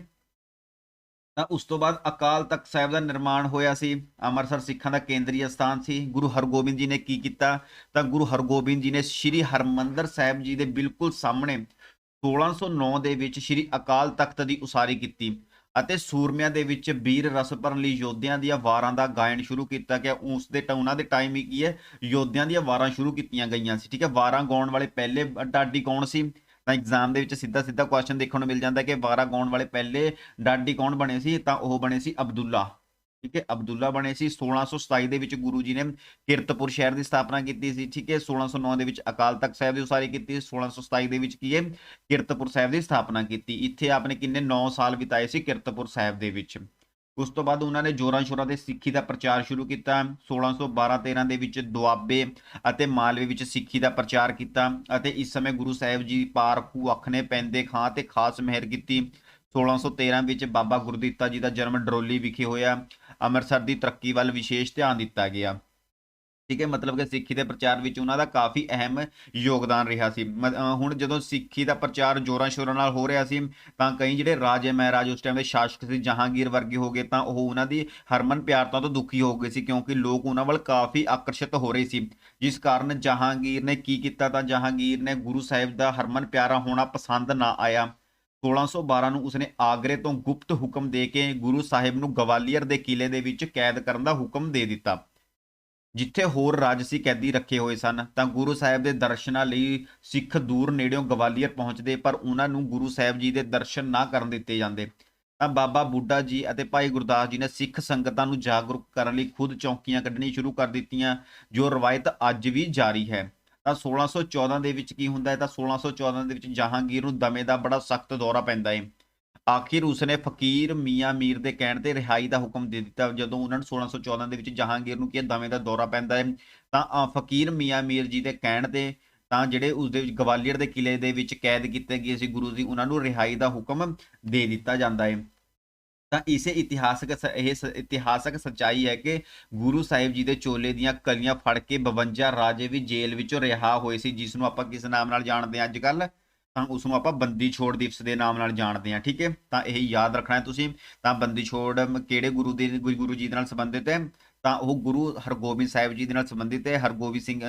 ਤਾਂ ਉਸ ਤੋਂ ਬਾਅਦ ਅਕਾਲ ਤਖਤ ਸਾਹਿਬ ਦਾ ਨਿਰਮਾਣ ਹੋਇਆ ਸੀ। ਅੰਮ੍ਰਿਤਸਰ ਸਿੱਖਾਂ ਦਾ ਕੇਂਦਰੀ ਸਥਾਨ ਸੀ। ਗੁਰੂ ਹਰਗੋਬਿੰਦ ਜੀ ਨੇ ਕੀ ਕੀਤਾ? ਤਾਂ ਗੁਰੂ ਹਰਗੋਬਿੰਦ ਜੀ ਨੇ ਸ੍ਰੀ ਹਰਮੰਦਰ ਸਾਹਿਬ ਜੀ ਦੇ ਬਿਲਕੁਲ ਸਾਹਮਣੇ 1609 ਦੇ ਵਿੱਚ ਸ੍ਰੀ ਅਕਾਲ ਤਖਤ ਦੀ ਉਸਾਰੀ ਕੀਤੀ ਅਤੇ ਸੂਰਮਿਆਂ ਦੇ ਵਿੱਚ ਵੀਰ ਰਸ ਭਰਨ ਲਈ ਯੋਧਿਆਂ ਦੀਆਂ ਵਾਰਾਂ ਦਾ ਗਾਇਨ ਸ਼ੁਰੂ ਕੀਤਾ ਗਿਆ। ਉਸ ਦੇ ਟ- ਉਹਨਾਂ ਦੇ ਟਾਈਮ ਹੀ ਕੀ ਹੈ? ਯੋਧਿਆਂ ਦੀਆਂ ਵਾਰਾਂ ਸ਼ੁਰੂ ਕੀਤੀਆਂ ਗਈਆਂ ਸੀ, ਠੀਕ ਹੈ? ਵਾਰਾਂ ਗਾਉਣ ਵਾਲੇ ਪਹਿਲੇ ਡਾਡੀ ਕੌਣ ਸੀ? ਤਾਂ ਐਗਜ਼ਾਮ ਦੇ ਵਿੱਚ ਸਿੱਧਾ ਸਿੱਧਾ ਕੁਐਸਚਨ ਦੇਖਣ ਨੂੰ ਮਿਲ ਜਾਂਦਾ ਕਿ ਵਾਰਾਂ ਗਾਉਣ ਵਾਲੇ ਪਹਿਲੇ ਡਾਡੀ ਕੌਣ ਬਣੇ ਸੀ? ਤਾਂ ਉਹ ਬਣੇ ਸੀ ਅਬਦੁੱਲਾ। ਠੀਕ ਹੈ, ਅਬਦੁੱਲਾ ਬਣੇ ਸੀ 1627 ਦੇ ਵਿੱਚ ਗੁਰੂ ਜੀ ਨੇ ਕਿਰਤਪੁਰ ਸ਼ਹਿਰ ਦੀ ਸਥਾਪਨਾ ਕੀਤੀ ਸੀ, ਠੀਕ ਹੈ 1609 ਦੇ ਵਿੱਚ ਅਕਾਲ ਤਖਤ ਸਾਹਿਬ ਦੀ ਉਸਾਰੀ ਕੀਤੀ 1627 ਦੇ ਵਿੱਚ ਕੀ ਹੈ, ਕਿਰਤਪੁਰ ਸਾਹਿਬ ਦੀ ਸਥਾਪਨਾ ਕੀਤੀ, ਇੱਥੇ ਆਪਨੇ ਕਿੰਨੇ 9 ਸਾਲ ਬਿਤਾਏ ਸੀ ਕਿਰਤਪੁਰ ਸਾਹਿਬ ਦੇ ਵਿੱਚ। ਉਸ ਤੋਂ ਬਾਅਦ ਉਹਨਾਂ ਨੇ ਜੋਰਾਂ ਸ਼ੋਰਾਂ ਤੇ ਸਿੱਖੀ ਦਾ ਪ੍ਰਚਾਰ ਸ਼ੁਰੂ ਕੀਤਾ 1612-13 ਦੇ ਵਿੱਚ ਦੁਆਬੇ ਅਤੇ ਮਾਲਵੇ ਵਿੱਚ ਸਿੱਖੀ ਦਾ ਪ੍ਰਚਾਰ ਕੀਤਾ ਅਤੇ ਇਸ ਸਮੇਂ ਗੁਰੂ ਸਾਹਿਬ ਜੀ ਪਾਰਖੂ ਅੱਖ ਨੇ ਪੈਂਦੇ ਖਾਂ ਤੇ ਖਾਸ ਮਿਹਰ ਕੀਤੀ। 1613 ਵਿੱਚ ਬਾਬਾ ਗੁਰਦਿੱਤਾ ਜੀ ਦਾ ਜਨਮ ਡਰੋਲੀ ਵਿਖੇ ਹੋਇਆ ਅੰਮ੍ਰਿਤਸਰ ਦੀ ਤਰੱਕੀ ਵੱਲ ਵਿਸ਼ੇਸ਼ ਧਿਆਨ ਦਿੱਤਾ ਗਿਆ। ਠੀਕ ਹੈ, ਮਤਲਬ ਕਿ ਸਿੱਖੀ ਦੇ ਪ੍ਰਚਾਰ ਵਿੱਚ ਉਹਨਾਂ ਦਾ ਕਾਫੀ ਅਹਿਮ ਯੋਗਦਾਨ ਰਿਹਾ ਸੀ। ਮ- ਹੁਣ ਜਦੋਂ ਸਿੱਖੀ ਦਾ ਪ੍ਰਚਾਰ ਜੋਰਾਂ ਸ਼ੋਰਾਂ ਨਾਲ ਹੋ ਰਿਹਾ ਸੀ, ਤਾਂ ਕਈ ਜਿਹੜੇ ਰਾਜੇ ਮਹਾਰਾਜ ਉਸ ਟਾਈਮ ਦੇ ਸ਼ਾਸਕ ਸੀ, ਜਹਾਂਗੀਰ ਵਰਗੇ ਹੋ ਗਏ, ਤਾਂ ਉਹ ਉਹਨਾਂ ਦੀ ਹਰਮਨ ਪਿਆਰਤਾ ਤੋਂ ਦੁਖੀ ਹੋ ਗਏ ਸੀ, ਕਿਉਂਕਿ ਲੋਕ ਉਹਨਾਂ ਵੱਲ ਕਾਫੀ ਆਕਰਸ਼ਿਤ ਹੋ ਰਹੇ ਸੀ। ਜਿਸ ਕਾਰਨ ਜਹਾਂਗੀਰ ਨੇ ਕੀ ਕੀਤਾ ਤਾਂ ਜਹਾਂਗੀਰ ਨੇ ਗੁਰੂ ਸਾਹਿਬ ਦਾ ਹਰਮਨ ਪਿਆਰਾ ਹੋਣਾ ਪਸੰਦ ਨਾ ਆਇਆ। 1612 ਨੂੰ ਉਸਨੇ ਆਗਰੇ ਤੋਂ ਗੁਪਤ ਹੁਕਮ ਦੇ ਕੇ ਗੁਰੂ ਸਾਹਿਬ ਨੂੰ ਗਵਾਲੀਅਰ ਦੇ ਕਿਲੇ ਦੇ ਵਿੱਚ ਕੈਦ ਕਰਨ ਦਾ ਹੁਕਮ ਦੇ ਦਿੱਤਾ। ਜਿੱਥੇ ਹੋਰ ਰਾਜਸੀ ਕੈਦੀ ਰੱਖੇ ਹੋਏ ਸਨ, ਤਾਂ ਗੁਰੂ ਸਾਹਿਬ ਦੇ ਦਰਸ਼ਨਾਂ ਲਈ ਸਿੱਖ ਦੂਰ ਨੇੜਿਓਂ ਗਵਾਲੀਅਰ ਪਹੁੰਚਦੇ, ਪਰ ਉਹਨਾਂ ਨੂੰ ਗੁਰੂ ਸਾਹਿਬ ਜੀ ਦੇ ਦਰਸ਼ਨ ਨਾ ਕਰਨ ਦਿੱਤੇ ਜਾਂਦੇ। ਤਾਂ ਬਾਬਾ ਬੁੱਢਾ ਜੀ ਅਤੇ ਭਾਈ ਗੁਰਦਾਸ ਜੀ ਨੇ ਸਿੱਖ ਸੰਗਤਾਂ ਨੂੰ ਜਾਗਰੂਕ ਕਰਨ ਲਈ ਖੁਦ ਚੌਕੀਆਂ ਕੱਢਣੀ ਸ਼ੁਰੂ ਕਰ ਦਿੱਤੀਆਂ, ਜੋ ਰਵਾਇਤ ਅੱਜ ਵੀ ਜਾਰੀ ਹੈ। ਤਾਂ 1614 ਦੇ ਵਿੱਚ ਕੀ ਹੁੰਦਾ ਹੈ? ਤਾਂ 1614 ਦੇ ਵਿੱਚ ਜਹਾਂਗੀਰ ਨੂੰ ਦਮੇ ਦਾ ਬੜਾ ਸਖਤ ਦੌਰਾ ਪੈਂਦਾ ਹੈ ਆਖਿਰ ਉਸਨੇ ਫਕੀਰ ਮੀਆਂ ਮੀਰ ਦੇ ਕਹਿਣ ਤੇ ਰਿਹਾਈ ਦਾ ਹੁਕਮ ਦੇ ਦਿੱਤਾ। ਜਦੋਂ ਉਹਨਾਂ ਨੂੰ 1614 ਦੇ ਵਿੱਚ ਜਹਾਂਗੀਰ ਨੂੰ ਕੀ ਦਮੇ ਦਾ ਦੌਰਾ ਪੈਂਦਾ ਹੈ ਤਾਂ ਅ, ਫਕੀਰ ਮੀਆਂ ਮੀਰ ਜੀ ਦੇ ਕਹਿਣ ਤੇ ਤਾਂ ਜਿਹੜੇ ਉਸ ਦੇ ਵਿੱਚ ਗਵਾਲੀਅਰ ਦੇ ਕਿਲੇ ਦੇ ਵਿੱਚ ਕੈਦ ਕੀਤੇ ਗਏ ਸੀ ਗੁਰੂ ਜੀ ਉਹਨਾਂ ਨੂੰ ਰਿਹਾਈ ਦਾ ਹੁਕਮ ਦੇ ਦਿੱਤਾ ਜਾਂਦਾ ਹੈ ਤਾਂ ਇਸੇ ਇਤਿਹਾਸਕ ਇਹ ਸ- ਇਤਿਹਾਸਕ ਸਚਾਈ ਹੈ ਕਿ ਗੁਰੂ ਸਾਹਿਬ ਜੀ ਦੇ ਚੋਲੇ ਦੀਆਂ ਕਲੀਆਂ ਫੜ ਕੇ 52 ਰਾਜੇ ਵੀ ਜੇਲ੍ਹ ਵਿੱਚੋਂ ਰਿਹਾ ਹੋਏ ਸੀ, ਜਿਸ ਨੂੰ ਆਪਾਂ ਕਿਸ ਨਾਮ ਨਾਲ ਜਾਣਦੇ ਹਾਂ ਅੱਜ ਕੱਲ ਤਾਂ ਉਸ ਨੂੰ ਆਪਾਂ ਬੰਦੀ ਛੋੜ ਦਿਵਸ ਦੇ ਨਾਮ ਨਾਲ ਜਾਣਦੇ ਹਾਂ, ਠੀਕ ਹੈ? ਤਾਂ ਇਹ ਯਾਦ ਰੱਖਣਾ ਹੈ ਤੁਸੀਂ, ਤਾਂ ਬੰਦੀ ਛੋੜ ਕਿਹੜੇ ਗੁਰੂ ਦੇ, ਗੁਰੂ ਜੀ ਦੇ ਨਾਲ ਸੰਬੰਧਿਤ ਹੈ? ਤਾਂ ਉਹ ਗੁਰੂ ਹਰਗੋਬਿੰਦ ਸਾਹਿਬ ਜੀ ਦੇ ਨਾਲ ਸੰਬੰਧਿਤ ਹੈ। ਹਰਗੋਬਿੰਦ ਸਿੰਘ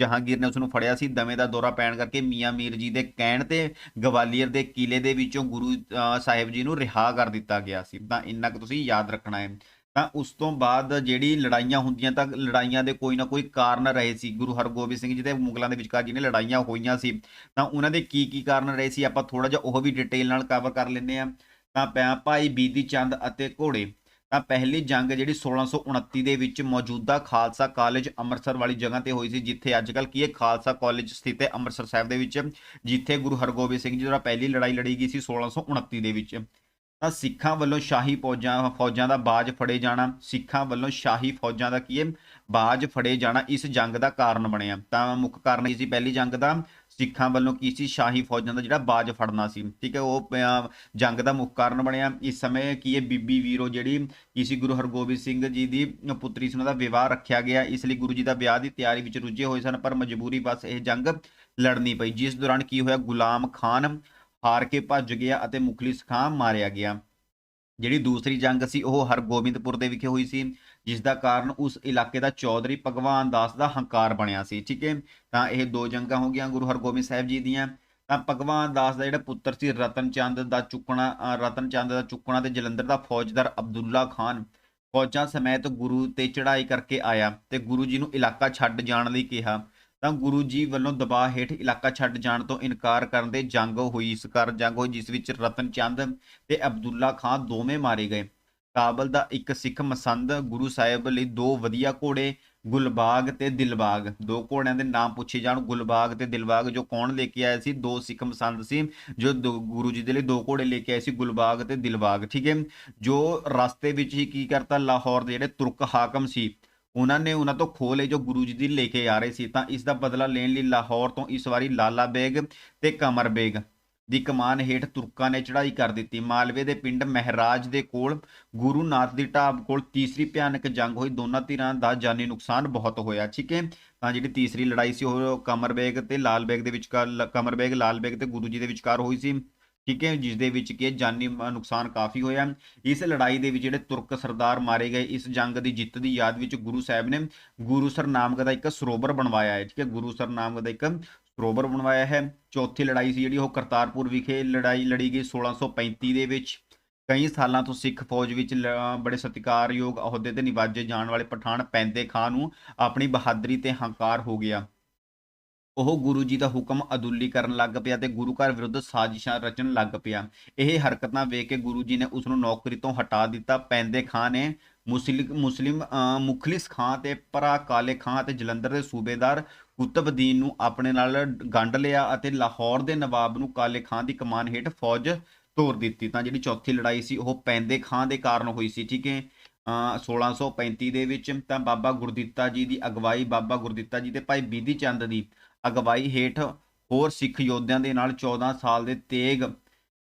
ਜਹਾਂਗੀਰ ਨੇ ਉਸ ਨੂੰ ਫੜਿਆ ਸੀ। ਦਮੇ ਦਾ ਦੌਰਾ ਪੈਣ ਕਰਕੇ ਮੀਆਂ ਮੀਰ ਜੀ ਦੇ ਕਹਿਣ ਤੇ ਗਵਾਲੀਅਰ ਦੇ ਕਿਲੇ ਦੇ ਵਿੱਚੋਂ ਗੁਰੂ ਸਾਹਿਬ ਜੀ ਨੂੰ ਰਿਹਾ ਕਰ ਦਿੱਤਾ ਗਿਆ ਸੀ। ਤਾਂ ਇੰਨਾ ਕੁ ਤੁਸੀਂ ਯਾਦ ਰੱਖਣਾ ਹੈ। ਤਾਂ ਉਸ ਤੋਂ ਬਾਅਦ ਜਿਹੜੀ ਲੜਾਈਆਂ ਹੁੰਦੀਆਂ ਤਾਂ ਲੜਾਈਆਂ ਦੇ ਕੋਈ ਨਾ ਕੋਈ ਕਾਰਨ ਰਹੇ ਸੀ। ਗੁਰੂ ਹਰਗੋਬਿੰਦ ਸਿੰਘ ਜੀ ਤੇ ਮੁਗਲਾਂ ਦੇ ਵਿਚਕਾਰ ਜਿਹਨੇ ਲੜਾਈਆਂ ਹੋਈਆਂ ਸੀ, ਤਾਂ ਉਹਨਾਂ ਦੇ ਕੀ ਕੀ ਕਾਰਨ ਰਹੇ ਸੀ? ਆਪਾਂ ਥੋੜਾ ਜਿਹਾ ਉਹ ਵੀ ਡਿਟੇਲ ਨਾਲ ਕਵਰ ਕਰ ਲੈਂਦੇ ਆ ਤਾਂ ਪੈ- ਭਾਈ ਬੀਦੀ ਚੰਦ ਅਤੇ ਘੋੜੇ। ਤਾਂ ਪਹਿਲੀ ਜੰਗ ਜਿਹੜੀ 1629 ਦੇ ਵਿੱਚ ਮੌਜੂਦਾ ਖਾਲਸਾ ਕਾਲਜ ਅੰਮ੍ਰਿਤਸਰ ਵਾਲੀ ਜਗ੍ਹਾ ਤੇ ਹੋਈ ਸੀ, ਜਿੱਥੇ ਅੱਜ ਕੱਲ ਕੀ ਹੈ, ਖਾਲਸਾ ਕਾਲਜ ਸਥਿਤ ਹੈ ਅੰਮ੍ਰਿਤਸਰ ਸਾਹਿਬ ਦੇ ਵਿੱਚ, ਜਿੱਥੇ ਗੁਰੂ ਹਰਗੋਬਿੰਦ ਸਿੰਘ ਜੀ ਦੁਆਰਾ ਪਹਿਲੀ ਲੜਾਈ ਲੜੀ ਗਈ ਸੀ 1629 ਦੇ ਵਿੱਚ। ਤਾਂ ਸਿੱਖਾਂ ਵੱਲੋਂ ਸ਼ਾਹੀ ਫੌਜਾਂ ਫੌਜਾਂ ਦਾ ਬਾਜ ਫੜੇ ਜਾਣਾ, ਸਿੱਖਾਂ ਵੱਲੋਂ ਸ਼ਾਹੀ ਫੌਜਾਂ ਦਾ ਕੀ ਹੈ, ਬਾਜ ਫੜੇ ਜਾਣਾ ਇਸ ਜੰਗ ਦਾ ਕਾਰਨ ਬਣਿਆ। ਤਾਂ ਮੁੱਖ ਕਾਰਨ ਇਹ ਸੀ ਪਹਿਲੀ ਜੰਗ ਦਾ ਸਿੱਖਾਂ ਵੱਲੋਂ ਕੀ ਸੀ? ਸ਼ਾਹੀ ਫੌਜਾਂ ਦਾ ਜਿਹੜਾ ਬਾਜ ਫੜਨਾ ਸੀ। ਠੀਕ ਹੈ, ਉਹ ਜੰਗ ਦਾ ਮੁੱਖ ਕਾਰਨ ਬਣਿਆ। ਇਸ ਸਮੇਂ ਕੀ ਇਹ ਬੀਬੀ ਵੀਰੋ ਜਿਹੜੀ ਕੀ ਸੀ? ਗੁਰੂ ਹਰਗੋਬਿੰਦ ਸਿੰਘ ਜੀ ਦੀ ਪੁੱਤਰੀ ਸੀ, ਉਹਨਾਂ ਦਾ ਵਿਆਹ ਰੱਖਿਆ ਗਿਆ। ਇਸ ਲਈ ਗੁਰੂ ਜੀ ਦਾ ਵਿਆਹ ਦੀ ਤਿਆਰੀ ਵਿੱਚ ਰੁੱਝੇ ਹੋਏ ਸਨ, ਪਰ ਮਜਬੂਰੀ ਬਸ ਇਹ ਜੰਗ ਲੜਨੀ ਪਈ, ਜਿਸ ਦੌਰਾਨ ਕੀ ਹੋਇਆ? ਗੁਲਾਮ ਖਾਨ ਹਾਰ ਕੇ ਭੱਜ ਗਿਆ ਅਤੇ ਮੁਖਲਿਸ ਖਾਨ ਮਾਰਿਆ ਗਿਆ। ਜਿਹੜੀ ਦੂਸਰੀ ਜੰਗ ਸੀ, ਉਹ ਹਰਗੋਬਿੰਦਪੁਰ ਦੇ ਵਿਖੇ ਹੋਈ ਸੀ। ਜਿਸ ਦਾ ਕਾਰਨ ਉਸ ਇਲਾਕੇ ਦਾ ਚੌਧਰੀ ਭਗਵਾਨ ਦਾਸ ਦਾ ਹੰਕਾਰ ਬਣਿਆ ਸੀ, ਠੀਕ ਹੈ? ਤਾਂ ਇਹ ਦੋ ਜੰਗਾਂ ਹੋ ਗਈਆਂ ਗੁਰੂ ਹਰਗੋਬਿੰਦ ਸਾਹਿਬ ਜੀ ਦੀਆਂ। ਤਾਂ ਭਗਵਾਨ ਦਾਸ ਦਾ ਜਿਹੜਾ ਪੁੱਤਰ ਸੀ ਰਤਨ ਚੰਦ ਦਾ ਚੁੱਕਣਾ ਰਤਨ ਚੰਦ ਦਾ ਚੁੱਕਣਾ ਤੇ ਜਲੰਧਰ ਦਾ ਫੌਜਦਾਰ ਅਬਦੁੱਲਾ ਖਾਨ ਫੌਜਾਂ ਸਮੇਤ ਗੁਰੂ ਤੇ ਚੜ੍ਹਾਈ ਕਰਕੇ ਆਇਆ ਤੇ ਗੁਰੂ ਜੀ ਨੂੰ ਇਲਾਕਾ ਛੱਡ ਜਾਣ ਲਈ ਕਿਹਾ। ਤਾਂ ਗੁਰੂ ਜੀ ਵੱਲੋਂ ਦਬਾਅ ਹੇਠ ਇਲਾਕਾ ਛੱਡ ਜਾਣ ਤੋਂ ਇਨਕਾਰ ਕਰਨ ਦੇ ਜੰਗ ਹੋਈ। ਇਸ ਕਾਰਨ ਜੰਗ ਹੋਈ, ਜਿਸ ਵਿੱਚ ਰਤਨ ਚੰਦ ਤੇ ਅਬਦੁੱਲਾ ਖਾਨ ਦੋਵੇਂ ਮਾਰੇ ਗਏ। ਕਾਬਲ ਦਾ ਇੱਕ ਸਿੱਖ ਮਸੰਦ ਗੁਰੂ ਸਾਹਿਬ ਲਈ ਦੋ ਵਧੀਆ ਘੋੜੇ, ਗੁਲਬਾਗ ਤੇ ਦਿਲਬਾਗ। ਦੋ ਘੋੜਿਆਂ ਦੇ ਨਾਮ ਪੁੱਛੇ ਜਾਣ, ਗੁਲਬਾਗ ਤੇ ਦਿਲਬਾਗ ਜੋ ਕੌਣ ਲੈ ਕੇ ਆਇਆ ਸੀ? ਦੋ ਸਿੱਖ ਮਸੰਦ ਸੀ, ਜੋ ਦੋ- ਗੁਰੂ ਜੀ ਦੇ ਲਈ ਦੋ ਘੋੜੇ ਲੈ ਕੇ ਆਏ ਸੀ, ਗੁਲਬਾਗ ਤੇ ਦਿਲਬਾਗ, ਠੀਕ ਹੈ? ਜੋ ਰਸਤੇ ਵਿੱਚ ਹੀ ਕੀ ਕਰਤਾ, ਲਾਹੌਰ ਦੇ ਜਿਹੜੇ ਤੁਰਕ ਹਾਕਮ ਸੀ, ਉਹਨਾਂ ਨੇ ਉਹਨਾਂ ਤੋਂ ਖੋਹ ਲਏ ਜੋ ਗੁਰੂ ਜੀ ਦੀ ਲੈ ਕੇ ਆ ਰਹੇ ਸੀ। ਤਾਂ ਇਸ ਦਾ ਬਦਲਾ ਲੈਣ ਲਈ ਲਾਹੌਰ ਤੋਂ ਇਸ ਵਾਰੀ ਲਾਲਾ ਬੇਗ ਤੇ ਕਮਰ ਬੇਗ। ਦੀ ਕਮਾਨ ਹੇਠ ਤੁਰਕਾਂ ਨੇ ਚੜ੍ਹਾਈ ਕਰ ਦਿੱਤੀ। ਮਾਲਵੇ ਦੇ ਪਿੰਡ ਮਹਿਰਾਜ ਦੇ ਕੋਲ ਗੁਰੂ ਨਾਥ ਦੀ ਢਾਬ ਕੋਲ ਤੀਸਰੀ ਭਿਆਨਕ ਜੰਗ ਹੋਈ। ਦੋਨਾਂ ਧਿਰਾਂ ਦਾ ਜਾਨੀ ਨੁਕਸਾਨ ਬਹੁਤ ਹੋਇਆ, ਠੀਕ ਹੈ? ਤਾਂ ਜਿਹੜੀ ਤੀਸਰੀ ਲੜਾਈ ਸੀ, ਉਹ ਕਮਰਬੇਗ ਤੇ ਲਾਲ ਬੇਗ ਦੇ ਵਿਚਕਾਰ, ਲ- ਕਮਰ ਲਾਲ ਬੇਗ ਤੇ ਗੁਰੂ ਜੀ ਦੇ ਵਿਚਕਾਰ ਹੋਈ ਸੀ, ਠੀਕ ਹੈ? ਜਿਸ ਦੇ ਵਿੱਚ ਕਿ ਜਾਨੀ ਨੁਕਸਾਨ ਕਾਫੀ ਹੋਇਆ। ਇਸ ਲੜਾਈ ਦੇ ਵਿੱਚ ਜਿਹੜੇ ਤੁਰਕ ਸਰਦਾਰ ਮਾਰੇ ਗਏ, ਇਸ ਜੰਗ ਦੀ ਜਿੱਤ ਦੀ ਯਾਦ ਵਿੱਚ ਗੁਰੂ ਸਾਹਿਬ ਨੇ ਗੁਰੂ ਸਰ ਨਾਮਕ ਦਾ ਇੱਕ ਸਰੋਵਰ ਬਣਵਾਇਆ ਹੈ, ਠੀਕ ਹੈ? ਗੁਰੂ ਸਰ ਨਾਮਕ ਦਾ ਇੱਕ ਸਰੋਵਰ ਬਣਵਾਇਆ ਹੈ। ਚੌਥੀ ਲੜਾਈ ਸੀ ਜਿਹੜੀ ਉਹ ਕਰਤਾਰਪੁਰ ਵਿਖੇ ਲੜਾਈ ਲੜੀ ਗਈ 1635 ਦੇ ਵਿੱਚ। ਕਈ ਸਾਲਾਂ ਤੋਂ ਸਿੱਖ ਫੌਜ ਵਿੱਚ ਬੜੇ ਸਤਿਕਾਰਯੋਗ ਅਹੁਦੇ ਤੇ ਨਿਵਾਜੇ ਜਾਣ ਵਾਲੇ ਪਠਾਨ ਪੈਂਦੇ ਖਾਂ ਨੂੰ ਆਪਣੀ ਬਹਾਦਰੀ ਤੇ ਹੰਕਾਰ ਹੋ ਗਿਆ। ਉਹ ਗੁਰੂ ਜੀ ਦਾ ਹੁਕਮ ਅਦੁੱਲੀ ਕਰਨ ਲੱਗ ਪਿਆ ਤੇ ਗੁਰੂ ਘਰ ਵਿਰੁੱਧ ਸਾਜ਼ਿਸ਼ਾਂ ਰਚਣ ਲੱਗ ਪਿਆ। ਇਹ ਹਰਕਤਾਂ ਵੇਖ ਕੇ ਗੁਰੂ ਜੀ ਨੇ ਉਸ ਨੂੰ ਨੌਕਰੀ ਤੋਂ ਹਟਾ ਦਿੱਤਾ। ਪੈਂਦੇ ਖਾਂ ਨੇ ਮੁਸਲਿਮ ਮੁਸਲਿਮ ਅਹ, ਮੁਖਲਿਸ ਖਾਂ ਤੇ ਪਰਾ ਕਾਲੇ ਖਾਂ ਤੇ ਜਲੰਧਰ ਦੇ ਸੂਬੇਦਾਰ ਕੁਤਬਦੀਨ ਨੂੰ ਆਪਣੇ ਨਾਲ ਗੰਢ ਲਿਆ ਅਤੇ ਲਾਹੌਰ ਦੇ ਨਵਾਬ ਨੂੰ ਕਾਲੇ ਖਾਂ ਦੀ ਕਮਾਨ ਹੇਠ ਫੌਜ ਤੋਰ ਦਿੱਤੀ। ਤਾਂ ਜਿਹੜੀ ਚੌਥੀ ਲੜਾਈ ਸੀ, ਉਹ ਪੈਂਦੇ ਖਾਂ ਦੇ ਕਾਰਨ ਹੋਈ ਸੀ, ਠੀਕ ਹੈ? ਅਹ 1635 ਦੇ ਵਿੱਚ ਤਾਂ ਬਾਬਾ ਗੁਰਦਿੱਤਾ ਜੀ ਦੀ ਅਗਵਾਈ, ਬਾਬਾ ਗੁਰਦਿੱਤਾ ਜੀ ਤੇ ਭਾਈ ਬੀਦੀ ਚੰਦ ਦੀ ਅਗਵਾਈ ਹੇਠ ਹੋਰ ਸਿੱਖ ਯੋਧਿਆਂ ਦੇ ਨਾਲ 14 ਸਾਲ ਦੇ ਤੇਗ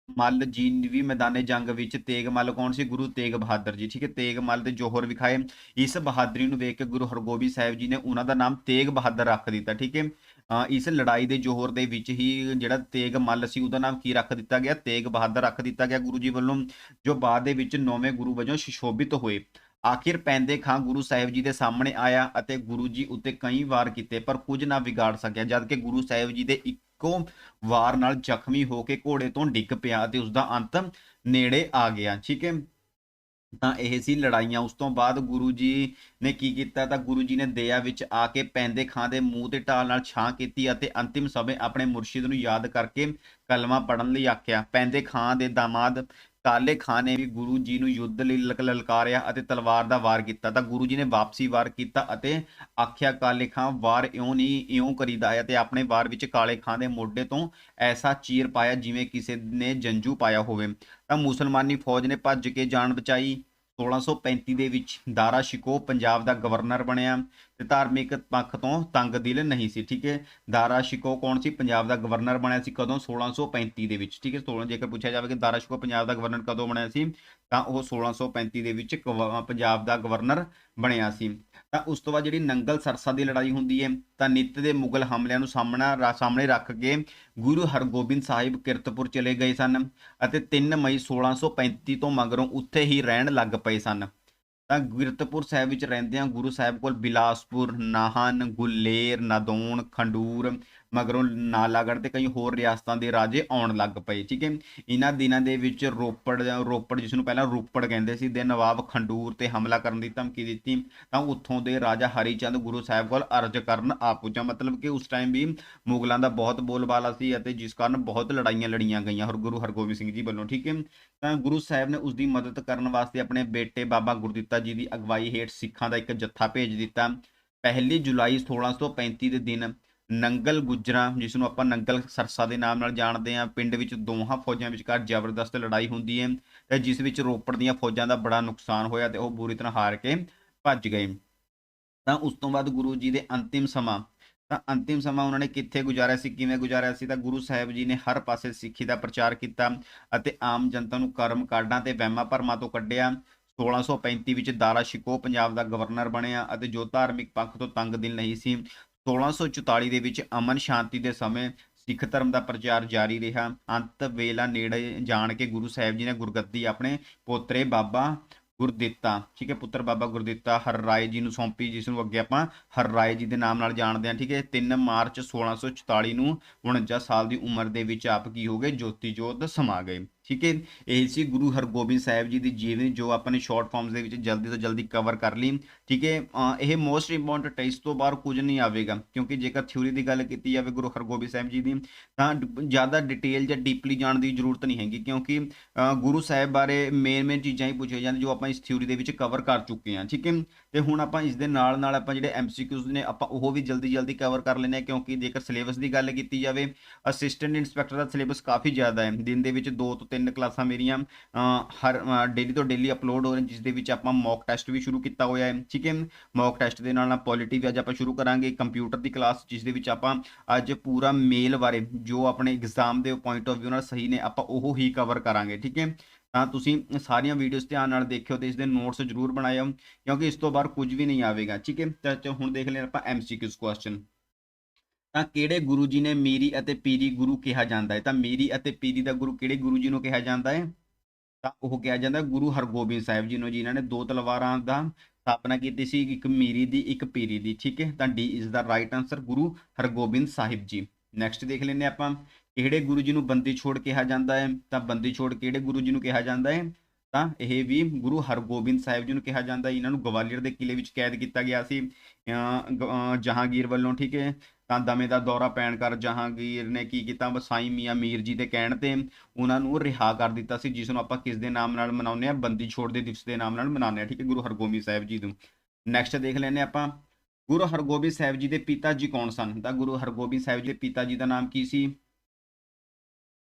ਮੱਲ ਜੀ ਵੀ ਮੈਦਾਨੇ ਜੰਗ ਵਿੱਚ ਤੇਗ ਮੱਲ ਕੌਣ ਸੀ? ਗੁਰੂ ਤੇਗ ਬਹਾਦਰ ਜੀ। ਠੀਕ ਹੈ, ਤੇਗ ਮੱਲ ਦੇ ਜੋਹਰ ਵਿਖਾਏ। ਇਸ ਬਹਾਦਰੀ ਨੂੰ ਵੇਖ ਕੇ ਗੁਰੂ ਹਰਗੋਬਿੰਦ ਸਾਹਿਬ ਜੀ ਨੇ ਉਹਨਾਂ ਦਾ ਨਾਮ ਤੇਗ ਬਹਾਦਰ ਰੱਖ ਦਿੱਤਾ। ਠੀਕ ਹੈ ਇਸ ਲੜਾਈ ਦੇ ਜੋਹਰ ਦੇ ਵਿੱਚ ਹੀ ਜਿਹੜਾ ਤੇਗ ਮੱਲ ਸੀ, ਉਹਦਾ ਨਾਮ ਕੀ ਰੱਖ ਦਿੱਤਾ ਗਿਆ? ਤੇਗ ਬਹਾਦਰ ਰੱਖ ਦਿੱਤਾ ਗਿਆ ਗੁਰੂ ਜੀ ਵੱਲੋਂ, ਜੋ ਬਾਅਦ ਦੇ ਵਿੱਚ ਨੌਵੇਂ ਗੁਰੂ ਵਜੋਂ ਸੁਸ਼ੋਭਿਤ ਹੋਏ। ਆਖਿਰ ਪੈਂਦੇ ਖਾਂ ਗੁਰੂ ਸਾਹਿਬ ਜੀ ਦੇ ਸਾਹਮਣੇ ਆਇਆ ਅਤੇ ਗੁਰੂ ਜੀ ਉੱਤੇ ਕਈ ਵਾਰ ਕੀਤੇ, ਪਰ ਕੁਝ ਨਾ ਵਿਗਾੜ ਸਕਿਆ ਜਦ ਕਿ ਗੁਰੂ ਸਾਹਿਬ ਜੀ ਦੇ ਇੱਕੋ ਵਾਰ ਨਾਲ ਜ਼ਖਮੀ ਹੋ ਕੇ ਘੋੜੇ ਤੋਂ ਡਿੱਗ ਪਿਆ ਅਤੇ ਉਸ ਦਾ ਅੰਤ ਨੇੜੇ ਆ ਗਿਆ, ਠੀਕ ਹੈ? ਤਾਂ ਇਹ ਸੀ ਲੜਾਈਆਂ। ਉਸ ਤੋਂ ਬਾਅਦ ਗੁਰੂ ਜੀ ਨੇ ਕੀ ਕੀਤਾ? ਤਾਂ ਗੁਰੂ ਜੀ ਨੇ ਦਇਆ ਵਿੱਚ ਆ ਕੇ ਪੈਂਦੇ ਖਾਂ ਦੇ ਮੂੰਹ ਤੇ ਢਾਲ ਨਾਲ ਛਾਂ ਕੀਤੀ ਅਤੇ ਅੰਤਿਮ ਸਮੇਂ ਆਪਣੇ ਮੁਰਸ਼ਿਦ ਨੂੰ ਯਾਦ ਕਰਕੇ ਕਲਮਾ ਪੜਨ ਲਈ ਆਖਿਆ। ਪੈਂਦੇ ਖਾਂ ਦੇ ਦਾਮਾਦ ਕਾਲੇ ਖਾਂ ਨੇ ਵੀ ਗੁਰੂ ਜੀ ਨੂੰ ਯੁੱਧ ਲਈ ਲਲਕਾਰਿਆ ਅਤੇ ਤਲਵਾਰ ਦਾ ਵਾਰ ਕੀਤਾ। ਤਾਂ ਗੁਰੂ ਜੀ ਨੇ ਵਾਪਸੀ ਵਾਰ ਕੀਤਾ ਅਤੇ ਆਖਿਆ, ਕਾਲੇ ਖਾਂ, ਵਾਰ ਇਉਂ ਨਹੀਂ ਇਉਂ ਕਰੀਦਾ ਹੈ ਤੇ ਆਪਣੇ ਵਾਰ ਵਿੱਚ ਕਾਲੇ ਖਾਂ ਦੇ ਮੋਢੇ ਤੋਂ ਐਸਾ ਚੀਰ ਪਾਇਆ ਜਿਵੇਂ ਕਿਸੇ ਨੇ ਜੰਜੂ ਪਾਇਆ ਹੋਵੇ। ਤਾਂ ਮੁਸਲਮਾਨੀ ਫੌਜ ਨੇ ਭੱਜ ਕੇ ਜਾਨ ਬਚਾਈ। 1635 ਦੇ ਵਿੱਚ ਦਾਰਾ ਸ਼ਿਕੋ ਪੰਜਾਬ ਦਾ ਗਵਰਨਰ ਬਣਿਆ ਤੇ ਧਾਰਮਿਕ ਪੱਖ ਤੋਂ ਤੰਗ ਦਿਲ ਨਹੀਂ ਸੀ, ਠੀਕ ਹੈ? ਦਾਰਾ ਸ਼ਿਕੋ ਕੌਣ ਸੀ? ਪੰਜਾਬ ਦਾ ਗਵਰਨਰ ਬਣਿਆ ਸੀ ਕਦੋਂ? 1635 ਦੇ ਵਿੱਚ, ਠੀਕ ਹੈ? 16 ਜੇਕਰ ਪੁੱਛਿਆ ਜਾਵੇ ਕਿ ਦਾਰਾ ਸ਼ਿਕੋ ਪੰਜਾਬ ਦਾ ਗਵਰਨਰ ਕਦੋਂ ਬਣਿਆ ਸੀ? ਤਾਂ ਉਹ 1635 ਦੇ ਵਿੱਚ ਗਵ- ਪੰਜਾਬ ਦਾ ਗਵਰਨਰ ਬਣਿਆ ਸੀ। ਤਾਂ ਉਸ ਤੋਂ ਬਾਅਦ ਜਿਹੜੀ ਨੰਗਲ ਸਰਸਾ ਦੀ ਲੜਾਈ ਹੁੰਦੀ ਹੈ, ਤਾਂ ਨਿੱਤ ਦੇ ਮੁਗਲ ਹਮਲਿਆਂ ਨੂੰ ਸਾਹਮਣਾ, ਰਾ- ਸਾਹਮਣੇ ਰੱਖ ਕੇ ਗੁਰੂ ਹਰਗੋਬਿੰਦ ਸਾਹਿਬ ਕਿਰਤਪੁਰ ਚਲੇ ਗਏ ਸਨ ਅਤੇ 3 ਮਈ 1635 ਤੋਂ ਮਗਰੋਂ ਉੱਥੇ ਹੀ ਰਹਿਣ ਲੱਗ ਪਏ ਸਨ। ਤਾਂ ਕਿਰਤਪੁਰ ਸਾਹਿਬ ਵਿੱਚ ਰਹਿੰਦਿਆਂ ਗੁਰੂ ਸਾਹਿਬ ਕੋਲ ਬਿਲਾਸਪੁਰ, ਨਾਹਨ, ਗੁਲੇਰ, ਨਾਦੌਣ, ਖੰਡੂਰ ਮਗਰੋਂ ਨਾਲਾਗੜ੍ਹ ਤੇ ਕਈ ਹੋਰ ਰਿਆਸਤਾਂ ਦੇ ਰਾਜੇ ਆਉਣ ਲੱਗ ਪਏ, ਠੀਕ ਹੈ? ਇਹਨਾਂ ਦਿਨਾਂ ਦੇ ਵਿੱਚ ਰੋਪੜ ਰੋਪੜ ਜਿਸ ਨੂੰ ਪਹਿਲਾਂ ਰੋਪੜ ਕਹਿੰਦੇ ਸੀ, ਦੇ ਨਵਾਬ ਖੰਡੂਰ ਤੇ ਹਮਲਾ ਕਰਨ ਦੀ ਧਮਕੀ ਦਿੱਤੀ, ਤਾਂ ਉੱਥੋਂ ਦੇ ਰਾਜਾ ਹਰੀਚੰਦ ਗੁਰੂ ਸਾਹਿਬ ਕੋਲ ਅਰਜ਼ ਕਰਨ ਆ ਪੁੱਜਾ। ਮਤਲਬ ਕਿ ਉਸ ਟਾਈਮ ਵੀ ਮੁਗਲਾਂ ਦਾ ਬਹੁਤ ਬੋਲਬਾਲਾ ਸੀ ਅਤੇ ਜਿਸ ਕਾਰਨ ਬਹੁਤ ਲੜਾਈਆਂ ਲੜੀਆਂ ਗਈਆਂ ਹਰ ਗੁਰੂ ਹਰਗੋਬਿੰਦ ਸਿੰਘ ਜੀ ਵੱਲੋਂ, ਠੀਕ ਹੈ? ਤਾਂ ਗੁਰੂ ਸਾਹਿਬ ਨੇ ਉਸ ਦੀ ਮਦਦ ਕਰਨ ਵਾਸਤੇ ਆਪਣੇ ਬੇਟੇ ਬਾਬਾ ਗੁਰਦਿੱਤਾ ਜੀ ਦੀ ਅਗਵਾਈ ਹੇਠ ਸਿੱਖਾਂ ਦਾ ਇੱਕ ਜੱਥਾ ਭੇਜ ਦਿੱਤਾ। ਪਹਿਲੀ ਜੁਲਾਈ 1635 ਦੇ ਦਿਨ ਨੰਗਲ ਗੁਜਰਾ ਜਿਸ ਨੂੰ ਆਪਾਂ ਨੰਗਲ ਸਰਸਾ ਦੇ ਨਾਮ ਨਾਲ ਜਾਣਦੇ ਹਾਂ, ਪਿੰਡ ਵਿੱਚ ਦੋਹਾਂ ਫੌਜਾਂ ਵਿਚਕਾਰ ਜ਼ਬਰਦਸਤ ਲੜਾਈ ਹੁੰਦੀ ਹੈ ਤੇ ਜਿਸ ਵਿੱਚ ਰੋਪੜ ਦੀਆਂ ਫੌਜਾਂ ਦਾ ਬੜਾ ਨੁਕਸਾਨ ਹੋਇਆ ਤੇ ਉਹ ਬੁਰੀ ਤਰ੍ਹਾਂ ਹਾਰ ਕੇ ਭੱਜ ਗਏ। ਤਾਂ ਉਸ ਤੋਂ ਬਾਅਦ ਗੁਰੂ ਜੀ ਦੇ ਅੰਤਿਮ ਸਮਾਂ, ਤਾਂ ਅੰਤਿਮ ਸਮਾਂ ਉਹਨਾਂ ਨੇ ਕਿੱਥੇ ਗੁਜ਼ਾਰਿਆ ਸੀ, ਕਿਵੇਂ ਗੁਜ਼ਾਰਿਆ ਸੀ, ਤਾਂ ਗੁਰੂ ਸਾਹਿਬ ਜੀ ਨੇ ਹਰ ਪਾਸੇ ਸਿੱਖੀ ਦਾ ਪ੍ਰਚਾਰ ਕੀਤਾ ਅਤੇ ਆਮ ਜਨਤਾ ਨੂੰ ਕਰਮ ਕਾਡਾਂ ਤੇ ਵਹਿਮਾਂ ਭਰਮਾਂ ਤੋਂ ਕੱਢਿਆ। 1635 ਵਿੱਚ ਦਾਰਾ ਸ਼ਿਕੋ ਪੰਜਾਬ ਦਾ ਗਵਰਨਰ ਬਣਿਆ ਅਤੇ ਜੋ ਧਾਰਮਿਕ ਪੱਖ ਤੋਂ ਤੰਗ ਦਿਲ ਨਹੀਂ ਸੀ 1644 ਦੇ ਵਿੱਚ ਅਮਨ ਸ਼ਾਂਤੀ ਦੇ ਸਮੇਂ ਸਿੱਖ ਧਰਮ ਦਾ ਪ੍ਰਚਾਰ ਜਾਰੀ ਰਿਹਾ। ਅੰਤ ਵੇਲਾ ਨੇੜੇ ਜਾਣ ਕੇ ਗੁਰੂ ਸਾਹਿਬ ਜੀ ਨੇ ਗੁਰਗੱਦੀ ਆਪਣੇ ਪੋਤਰੇ ਬਾਬਾ ਗੁਰਦਿੱਤਾ, ਠੀਕ ਹੈ, ਪੁੱਤਰ ਬਾਬਾ ਗੁਰਦਿੱਤਾ ਹਰ ਰਾਏ ਜੀ ਨੂੰ ਸੌਂਪੀ, ਜਿਸ ਨੂੰ ਅੱਗੇ ਆਪਾਂ ਹਰ ਰਾਏ ਜੀ ਦੇ ਨਾਮ ਨਾਲ ਜਾਣਦੇ ਹਾਂ, ਠੀਕ ਹੈ। 3 ਮਾਰਚ 1644 ਨੂੰ 49 ਸਾਲ ਦੀ ਉਮਰ ਦੇ ਵਿੱਚ ਆਪ ਕੀ ਹੋ ਗਏ? ਜੋਤੀ ਜੋਤ ਸਮਾ ਗਏ। ਠੀਕ ਹੈ? ਇਹ ਸੀ ਗੁਰੂ ਹਰਗੋਬਿੰਦ ਸਾਹਿਬ ਜੀ ਦੀ ਜੀਵਨੀ ਜੋ ਆਪਾਂ ਨੇ ਸ਼ਾਰਟ ਫਾਰਮਸ ਦੇ ਵਿੱਚ ਜਲਦੀ ਤੋਂ ਜਲਦੀ ਕਵਰ ਕਰ ਲਈ। ਠੀਕ ਹੈ? ਇਹ ਮੋਸਟ ਇੰਪੋਰਟੈਂਟ ਹੈ ਇਸ ਤੋਂ ਬਾਹਰ ਕੁਝ ਨਹੀਂ ਆਵੇਗਾ ਕਿਉਂਕਿ ਜੇਕਰ ਥਿਊਰੀ ਦੀ ਗੱਲ ਕੀਤੀ ਜਾਵੇ ਗੁਰੂ ਹਰਗੋਬਿੰਦ ਸਾਹਿਬ ਜੀ ਦੀ, ਤਾਂ ਡ- ਜ਼ਿਆਦਾ ਡਿਟੇਲ ਜਾਂ ਡੀਪਲੀ ਜਾਣ ਦੀ ਜ਼ਰੂਰਤ ਨਹੀਂ ਹੈਗੀ ਕਿਉਂਕਿ ਗੁਰੂ ਸਾਹਿਬ ਬਾਰੇ ਮੇਨ ਮੇਨ ਚੀਜ਼ਾਂ ਹੀ ਪੁੱਛੀਆਂ ਜਾਂਦੀਆਂ ਜੋ ਆਪਾਂ ਇਸ ਥਿਊਰੀ ਦੇ ਵਿੱਚ ਕਵਰ ਕਰ ਚੁੱਕੇ ਹਾਂ। ਠੀਕ ਹੈ? ਤੇ ਹੁਣ ਆਪਾਂ ਇਸ ਦੇ ਨਾਲ ਨਾਲ ਆਪਾਂ ਜਿਹੜੇ ਐਮਸੀਕਿਊਜ਼ ਨੇ, ਆਪਾਂ ਉਹ ਵੀ ਜਲਦੀ ਜਲਦੀ ਕਵਰ ਕਰ ਲੈਨੇ ਆ ਕਿਉਂਕਿ ਜੇਕਰ ਸਿਲੇਬਸ ਦੀ ਗੱਲ ਕੀਤੀ ਜਾਵੇ ਅਸਿਸਟੈਂਟ ਇੰਸਪੈਕਟਰ ਦਾ ਸਿਲੇਬਸ ਕਾਫੀ ਜ਼ਿਆਦਾ ਹੈ। ਦਿਨ ਦੇ ਵਿੱਚ ਦੋ ਤੋਂ ਤਿੰਨ ਕਲਾਸਾਂ ਮੇਰੀਆਂ ਹਰ ਡੇਲੀ ਤੋਂ ਡੇਲੀ ਅਪਲੋਡ ਹੋ ਰਹੀਆਂ, ਜਿਸ ਦੇ ਵਿੱਚ ਆਪਾਂ ਮੌਕ ਟੈਸਟ ਵੀ ਸ਼ੁਰੂ ਕੀਤਾ ਹੋਇਆ ਹੈ। ਠੀਕ ਹੈ? ਮੌਕ ਟੈਸਟ ਦੇ ਨਾਲ ਨਾਲ ਪੋਲਿਟੀ ਵੀ ਅੱਜ ਆਪਾਂ ਸ਼ੁਰੂ ਕਰਾਂਗੇ। ਕੰਪਿਊਟਰ ਦੀ ਕਲਾਸ ਜਿਸ ਦੇ ਵਿੱਚ ਆਪਾਂ ਅੱਜ ਪੂਰਾ ਮੇਲ ਬਾਰੇ ਜੋ ਆਪਣੇ ਐਗਜ਼ਾਮ ਦੇ ਪੁਆਇੰਟ ਆਫ View ਨਾਲ ਸਹੀ ਨੇ, ਆਪਾਂ ਉਹ ਹੀ ਕਵਰ ਕਰਾਂਗੇ। ਠੀਕ ਹੈ? ਤਾਂ ਤੁਸੀਂ ਸਾਰੀਆਂ ਵੀਡੀਓਜ਼ ਧਿਆਨ ਨਾਲ ਦੇਖਿਓ ਤੇ ਇਸ ਦੇ ਨੋਟਸ ਜ਼ਰੂਰ ਬਣਾਇਓ, ਕਿਉਂਕਿ ਇਸ ਤੋਂ ਬਾਅਦ ਕੁਝ ਵੀ ਨਹੀਂ ਆਵੇਗਾ, ਠੀਕ ਹੈ? ਤਾਂ ਹੁਣ ਦੇਖ ਲੈਂਦੇ ਆਪਾਂ ਐਮਸੀਕਿਊਜ਼ ਕੁਐਸਚਨ ਤਾਂ ਕਿਹੜੇ ਗੁਰੂ ਜੀ ਨੇ ਮੀਰੀ ਅਤੇ ਪੀਰੀ ਗੁਰੂ ਕਿਹਾ ਜਾਂਦਾ ਹੈ? ਤਾਂ ਮੀਰੀ ਅਤੇ ਪੀਰੀ ਦਾ ਗੁਰੂ ਕਿਹੜੇ ਗੁਰੂ ਜੀ ਨੂੰ ਕਿਹਾ ਜਾਂਦਾ ਹੈ? ਤਾਂ ਉਹ ਕਿਹਾ ਜਾਂਦਾ ਗੁਰੂ ਹਰਗੋਬਿੰਦ ਸਾਹਿਬ ਜੀ ਨੂੰ ਜੀ ਨੇ ਦੋ ਤਲਵਾਰਾਂ ਦਾ ਸਥਾਪਨਾ ਕੀਤੀ ਸੀ, ਇੱਕ ਮੀਰੀ ਦੀ, ਇੱਕ ਪੀਰੀ ਦੀ, ਠੀਕ ਹੈ? ਤਾਂ D is the right answer Guru Hargobind Sahib ji. Next ਦੇਖ ਲੈਂਦੇ ਆਪਾਂ। ਕਿਹੜੇ ਗੁਰੂ ਜੀ ਨੂੰ ਬੰਦੀ ਛੋੜ ਕਿਹਾ ਜਾਂਦਾ ਹੈ, ਤਾਂ ਬੰਦੀ ਛੋੜ ਕਿਹੜੇ ਗੁਰੂ ਜੀ ਨੂੰ ਕਿਹਾ ਜਾਂਦਾ ਹੈ? ਤਾਂ ਇਹ ਵੀ ਗੁਰੂ ਹਰਗੋਬਿੰਦ ਸਾਹਿਬ ਜੀ ਨੂੰ ਕਿਹਾ ਜਾਂਦਾ ਇਹਨਾਂ ਨੂੰ ਗਵਾਲੀਅਰ ਦੇ ਕਿਲੇ ਵਿੱਚ ਕੈਦ ਕੀਤਾ ਗਿਆ ਸੀ। ਜਹਾਂਗੀਰ ਵੱਲੋਂ, ਠੀਕ ਹੈ? ਤਾਂ ਦਮੇ ਦਾ ਦੌਰਾ ਪੈਣ ਕਰ ਜਹਾਂਗੀਰ ਨੇ ਕੀ ਕੀਤਾ? ਸਾਈਂ ਮੀਆਂ ਮੀਰ ਜੀ ਦੇ ਕਹਿਣ ਤੇ ਉਹਨਾਂ ਨੂੰ ਰਿਹਾ ਕਰ ਦਿੱਤਾ ਸੀ, ਜਿਸ ਨੂੰ ਆਪਾਂ ਕਿਸ ਦੇ ਨਾਮ ਨਾਲ ਮਨਾਉਂਦੇ ਆ ਬੰਦੀ ਛੋੜ ਦੇ ਦਿਵਸ ਦੇ ਨਾਮ ਨਾਲ ਮਨਾਉਂਦੇ ਆ ਠੀਕ ਹੈ? ਗੁਰੂ ਹਰਗੋਬਿੰਦ ਸਾਹਿਬ ਜੀ ਨੂੰ। ਨੈਕਸਟ ਦੇਖ ਲੈਂਦੇ ਹਾਂ ਆਪਾਂ। ਗੁਰੂ ਹਰਗੋਬਿੰਦ ਸਾਹਿਬ ਜੀ ਦੇ ਪਿਤਾ ਜੀ ਕੌਣ ਸਨ? ਤਾਂ ਗੁਰੂ ਹਰਗੋਬਿੰਦ ਸਾਹਿਬ ਜੀ ਦੇ ਪਿਤਾ ਜੀ ਦਾ ਨਾਮ ਕੀ ਸੀ?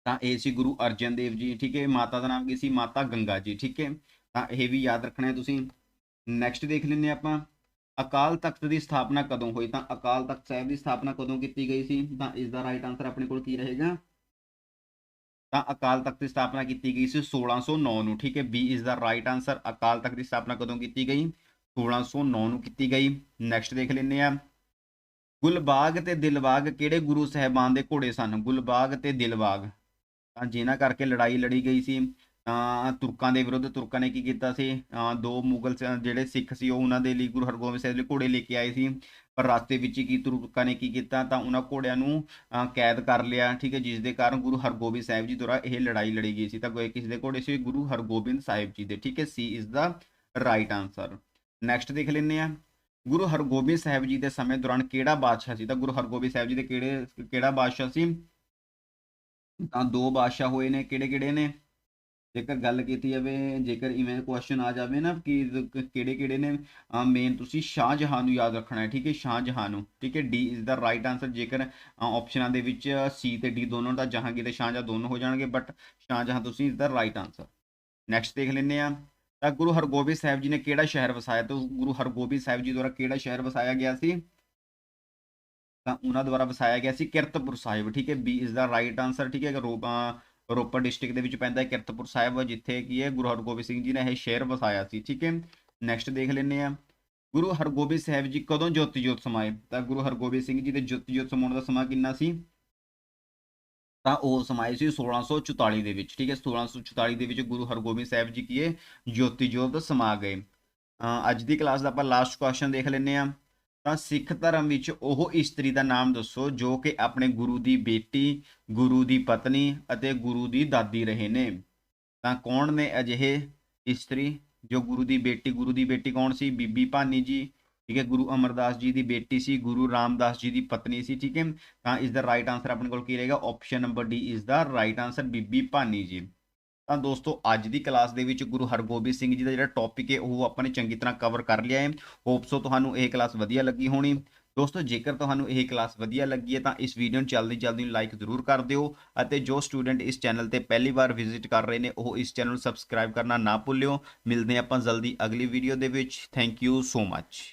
ਤਾਂ ਇਹ ਸੀ ਗੁਰੂ ਅਰਜਨ ਦੇਵ ਜੀ, ਠੀਕ ਹੈ, ਮਾਤਾ ਦਾ ਨਾਮ ਕੀ ਸੀ? ਮਾਤਾ ਗੰਗਾ ਜੀ, ਠੀਕ ਹੈ। ਤਾਂ ਇਹ ਵੀ ਯਾਦ ਰੱਖਣਾ ਹੈ ਤੁਸੀਂ। ਨੈਕਸਟ ਦੇਖ ਲੈਂਦੇ ਹਾਂ ਆਪਾਂ, ਅਕਾਲ ਤਖਤ ਦੀ ਸਥਾਪਨਾ ਕਦੋਂ ਹੋਈ? ਤਾਂ ਅਕਾਲ ਤਖਤ ਸਾਹਿਬ ਦੀ ਸਥਾਪਨਾ ਕਦੋਂ ਕੀਤੀ ਗਈ ਸੀ? ਤਾਂ ਇਸ ਦਾ ਰਾਈਟ ਆਨਸਰ ਆਪਣੇ ਕੋਲ ਕੀ ਰਹੇਗਾ? ਤਾਂ ਅਕਾਲ ਤਖਤ ਦੀ ਸਥਾਪਨਾ ਕੀਤੀ ਗਈ ਸੀ 1609 ਨੂੰ ਠੀਕ ਹੈ। ਬੀ ਇਸ ਦਾ ਰਾਈਟ ਆਨਸਰ ਅਕਾਲ ਤਖਤ ਦੀ ਸਥਾਪਨਾ ਕਦੋਂ ਕੀਤੀ ਗਈ? 1609 ਨੂੰ ਕੀਤੀ ਗਈ। ਨੈਕਸਟ ਦੇਖ ਲੈਂਦੇ ਆ ਗੁਲਬਾਗ ਤੇ ਦਿਲਬਾਗ ਕਿਹੜੇ ਗੁਰੂ ਸਾਹਿਬਾਨ ਦੇ ਘੋੜੇ ਸਨ? ਗੁਲਬਾਗ ਤੇ ਦਿਲਬਾਗ। ਤਾਂ ਜਿਨ੍ਹਾਂ ਕਰਕੇ ਲੜਾਈ ਲੜੀ ਗਈ ਸੀ ਤੁਰਕਾਂ ਦੇ ਵਿਰੁੱਧ ਤੁਰਕਾਂ ਨੇ ਕੀ ਕੀਤਾ ਸੀ ਦੋ ਮੁਗਲ ਜਿਹੜੇ ਸਿੱਖ ਸੀ ਉਹ ਉਹਨਾਂ ਦੇ ਲਈ ਗੁਰੂ ਹਰਗੋਬਿੰਦ ਸਾਹਿਬ ਦੇ ਘੋੜੇ ਲੈ ਕੇ ਆਏ ਸੀ, ਪਰ ਰਸਤੇ ਵਿੱਚ ਹੀ ਕੀ ਤੁਰਕਾਂ ਨੇ ਕੀ ਕੀਤਾ, ਤਾਂ ਉਹਨਾਂ ਘੋੜਿਆਂ ਨੂੰ ਕੈਦ ਕਰ ਲਿਆ, ਠੀਕ ਹੈ, ਜਿਸ ਦੇ ਕਾਰਨ ਗੁਰੂ ਹਰਗੋਬਿੰਦ ਸਾਹਿਬ ਜੀ ਦੁਆਰਾ ਇਹ ਲੜਾਈ ਲੜੀ ਗਈ ਸੀ। ਤਾਂ ਕੋਈ ਕਿਸ ਦੇ ਘੋੜੇ ਸੀ ਗੁਰੂ ਹਰਗੋਬਿੰਦ ਸਾਹਿਬ ਜੀ ਦੇ, ਠੀਕ ਹੈ, C is the right answer next ਦੇਖ ਲੈਂਦੇ ਆ ਗੁਰੂ ਹਰਗੋਬਿੰਦ ਸਾਹਿਬ ਜੀ ਦੇ ਸਮੇਂ ਦੌਰਾਨ ਕਿਹੜਾ ਬਾਦਸ਼ਾਹ ਸੀ? ਤਾਂ ਗੁਰੂ ਹਰਗੋਬਿੰਦ ਸਾਹਿਬ ਜੀ ਦੇ ਕਿਹੜੇ, ਕਿਹੜਾ ਬਾਦਸ਼ਾਹ ਸੀ? ਤਾਂ ਦੋ ਬਾਦਸ਼ਾਹ ਹੋਏ ਨੇ, ਕਿਹੜੇ ਕਿਹੜੇ ਨੇ? ਜੇਕਰ ਗੱਲ ਕੀਤੀ ਜਾਵੇ, ਜੇਕਰ ਇਵੇਂ ਕੁਐਸਚਨ ਆ ਜਾਵੇ ਨਾ ਕਿ ਕਿਹੜੇ ਕਿਹੜੇ ਨੇ ਮੇਨ ਤੁਸੀਂ ਸ਼ਾਹਜਹਾਨ ਨੂੰ ਯਾਦ ਰੱਖਣਾ ਹੈ, ਠੀਕ ਹੈ? ਸ਼ਾਹਜਹਾਨ ਨੂੰ, ਠੀਕ ਹੈ? D is the right answer ਜੇਕਰ ਆਪਸ਼ਨਾਂ ਦੇ ਵਿੱਚ ਸੀ ਤੇ ਡੀ ਦੋਨੋਂ ਦਾ ਜਹਾਂਗੀਰ ਤੇ ਸ਼ਾਹਜਹਾਂ ਦੋਨੋਂ ਹੋ ਜਾਣਗੇ ਬਟ ਸ਼ਾਹਜਹਾਂ ਤੁਸੀਂ is the right answer next ਦੇਖ ਲੈਂਦੇ ਆ ਤਾਂ ਗੁਰੂ ਹਰਗੋਬਿੰਦ ਸਾਹਿਬ ਜੀ ਨੇ ਕਿਹੜਾ ਸ਼ਹਿਰ ਵਸਾਇਆ? ਤਾਂ ਗੁਰੂ ਹਰਗੋਬਿੰਦ ਸਾਹਿਬ ਜੀ ਦੁਆਰਾ ਕਿਹੜਾ ਸ਼ਹਿਰ ਵਸਾਇਆ ਗਿਆ ਸੀ? ਤਾਂ ਉਹਨਾਂ ਦੁਆਰਾ ਵਸਾਇਆ ਗਿਆ ਸੀ ਕਿਰਤਪੁਰ ਸਾਹਿਬ, ਠੀਕ ਹੈ, B is the right answer ਠੀਕ ਹੈ ਕਿ ਰੋਪੜ ਡਿਸਟ੍ਰਿਕਟ ਦੇ ਵਿੱਚ ਪੈਂਦਾ ਹੈ ਕਿਰਤਪੁਰ ਸਾਹਿਬ, ਜਿੱਥੇ ਕੀ ਹੈ, ਗੁਰੂ ਹਰਗੋਬਿੰਦ ਸਿੰਘ ਜੀ ਨੇ ਇਹ ਸ਼ਹਿਰ ਵਸਾਇਆ ਸੀ, ਠੀਕ ਹੈ। ਨੈਕਸਟ ਦੇਖ ਲੈਂਦੇ ਆ ਗੁਰੂ ਹਰਗੋਬਿੰਦ ਸਾਹਿਬ ਜੀ ਕਦੋਂ ਜੋਤੀ ਜੋਤ ਸਮਾਏ? ਤਾਂ ਗੁਰੂ ਹਰਗੋਬਿੰਦ ਸਿੰਘ ਜੀ ਦੇ ਜੋਤੀ ਜੋਤ ਸਮਾਉਣ ਦਾ ਸਮਾਂ ਕਿੰਨਾ ਸੀ? ਤਾਂ ਉਹ ਸਮਾਏ ਸੀ 1644 ਦੇ ਵਿੱਚ, ਠੀਕ ਹੈ 1644 ਦੇ ਵਿੱਚ ਗੁਰੂ ਹਰਗੋਬਿੰਦ ਸਾਹਿਬ ਜੀ ਕੀ ਹੈ, ਜੋਤੀ ਜੋਤ ਸਮਾ ਗਏ। ਅੱਜ ਦੀ ਕਲਾਸ ਦਾ ਆਪਾਂ ਲਾਸਟ ਕੁਐਸਚਨ ਦੇਖ ਲੈਂਦੇ ਆ ਤਾਂ ਸਿੱਖ ਧਰਮ ਵਿੱਚ ਉਹ ਇਸਤਰੀ ਦਾ ਨਾਮ ਦੱਸੋ, ਜੋ ਕਿ ਆਪਣੇ ਗੁਰੂ ਦੀ ਬੇਟੀ, ਗੁਰੂ ਦੀ ਪਤਨੀ ਅਤੇ ਗੁਰੂ ਦੀ ਦਾਦੀ ਰਹੇ ਨੇ। ਤਾਂ ਕੌਣ ਨੇ ਅਜਿਹੇ ਇਸਤਰੀ? ਜੋ ਗੁਰੂ ਦੀ ਬੇਟੀ, ਗੁਰੂ ਦੀ ਬੇਟੀ ਕੌਣ ਸੀ? ਬੀਬੀ ਭਾਨੀ ਜੀ, ਠੀਕ ਹੈ, ਗੁਰੂ ਅਮਰਦਾਸ ਜੀ ਦੀ ਬੇਟੀ ਸੀ, ਗੁਰੂ ਰਾਮਦਾਸ ਜੀ ਦੀ ਪਤਨੀ ਸੀ, ਠੀਕ ਹੈ। ਤਾਂ ਇਸ ਦਾ ਰਾਈਟ ਆਨਸਰ ਆਪਣੇ ਕੋਲ ਕੀ ਰਹੇਗਾ? ਆਪਸ਼ਨ ਨੰਬਰ ਡੀ ਇਸ ਦਾ ਰਾਈਟ ਆਨਸਰ ਬੀਬੀ ਭਾਨੀ ਜੀ। ਤਾਂ ਦੋਸਤੋ, ਅੱਜ ਦੀ ਕਲਾਸ ਦੇ ਵਿੱਚ ਗੁਰੂ ਹਰਗੋਬਿੰਦ ਸਿੰਘ ਜੀ ਦਾ ਜਿਹੜਾ ਟੌਪਿਕ ਹੈ, ਉਹ ਆਪਾਂ ਨੇ ਚੰਗੀ ਤਰ੍ਹਾਂ ਕਵਰ ਕਰ ਲਿਆ ਹੈ। ਹੋਪ ਸੋ ਤੁਹਾਨੂੰ ਇਹ ਕਲਾਸ ਵਧੀਆ ਲੱਗੀ ਹੋਣੀ। ਦੋਸਤੋ, ਜੇਕਰ ਤੁਹਾਨੂੰ ਇਹ ਕਲਾਸ ਵਧੀਆ ਲੱਗੀ ਹੈ, ਤਾਂ ਇਸ ਵੀਡੀਓ ਨੂੰ ਜਲਦੀ ਜਲਦੀ ਲਾਈਕ ਜ਼ਰੂਰ ਕਰ ਦਿਓ ਅਤੇ ਜੋ ਸਟੂਡੈਂਟ ਇਸ ਚੈਨਲ ਤੇ ਪਹਿਲੀ ਵਾਰ ਵਿਜ਼ਿਟ ਕਰ ਰਹੇ ਨੇ, ਉਹ ਇਸ ਚੈਨਲ ਨੂੰ ਸਬਸਕ੍ਰਾਈਬ ਕਰਨਾ ਨਾ ਭੁੱਲਿਓ। ਮਿਲਦੇ ਹਾਂ ਆਪਾਂ ਜਲਦੀ ਅਗਲੀ ਵੀਡੀਓ ਦੇ ਵਿੱਚ। Thank you so much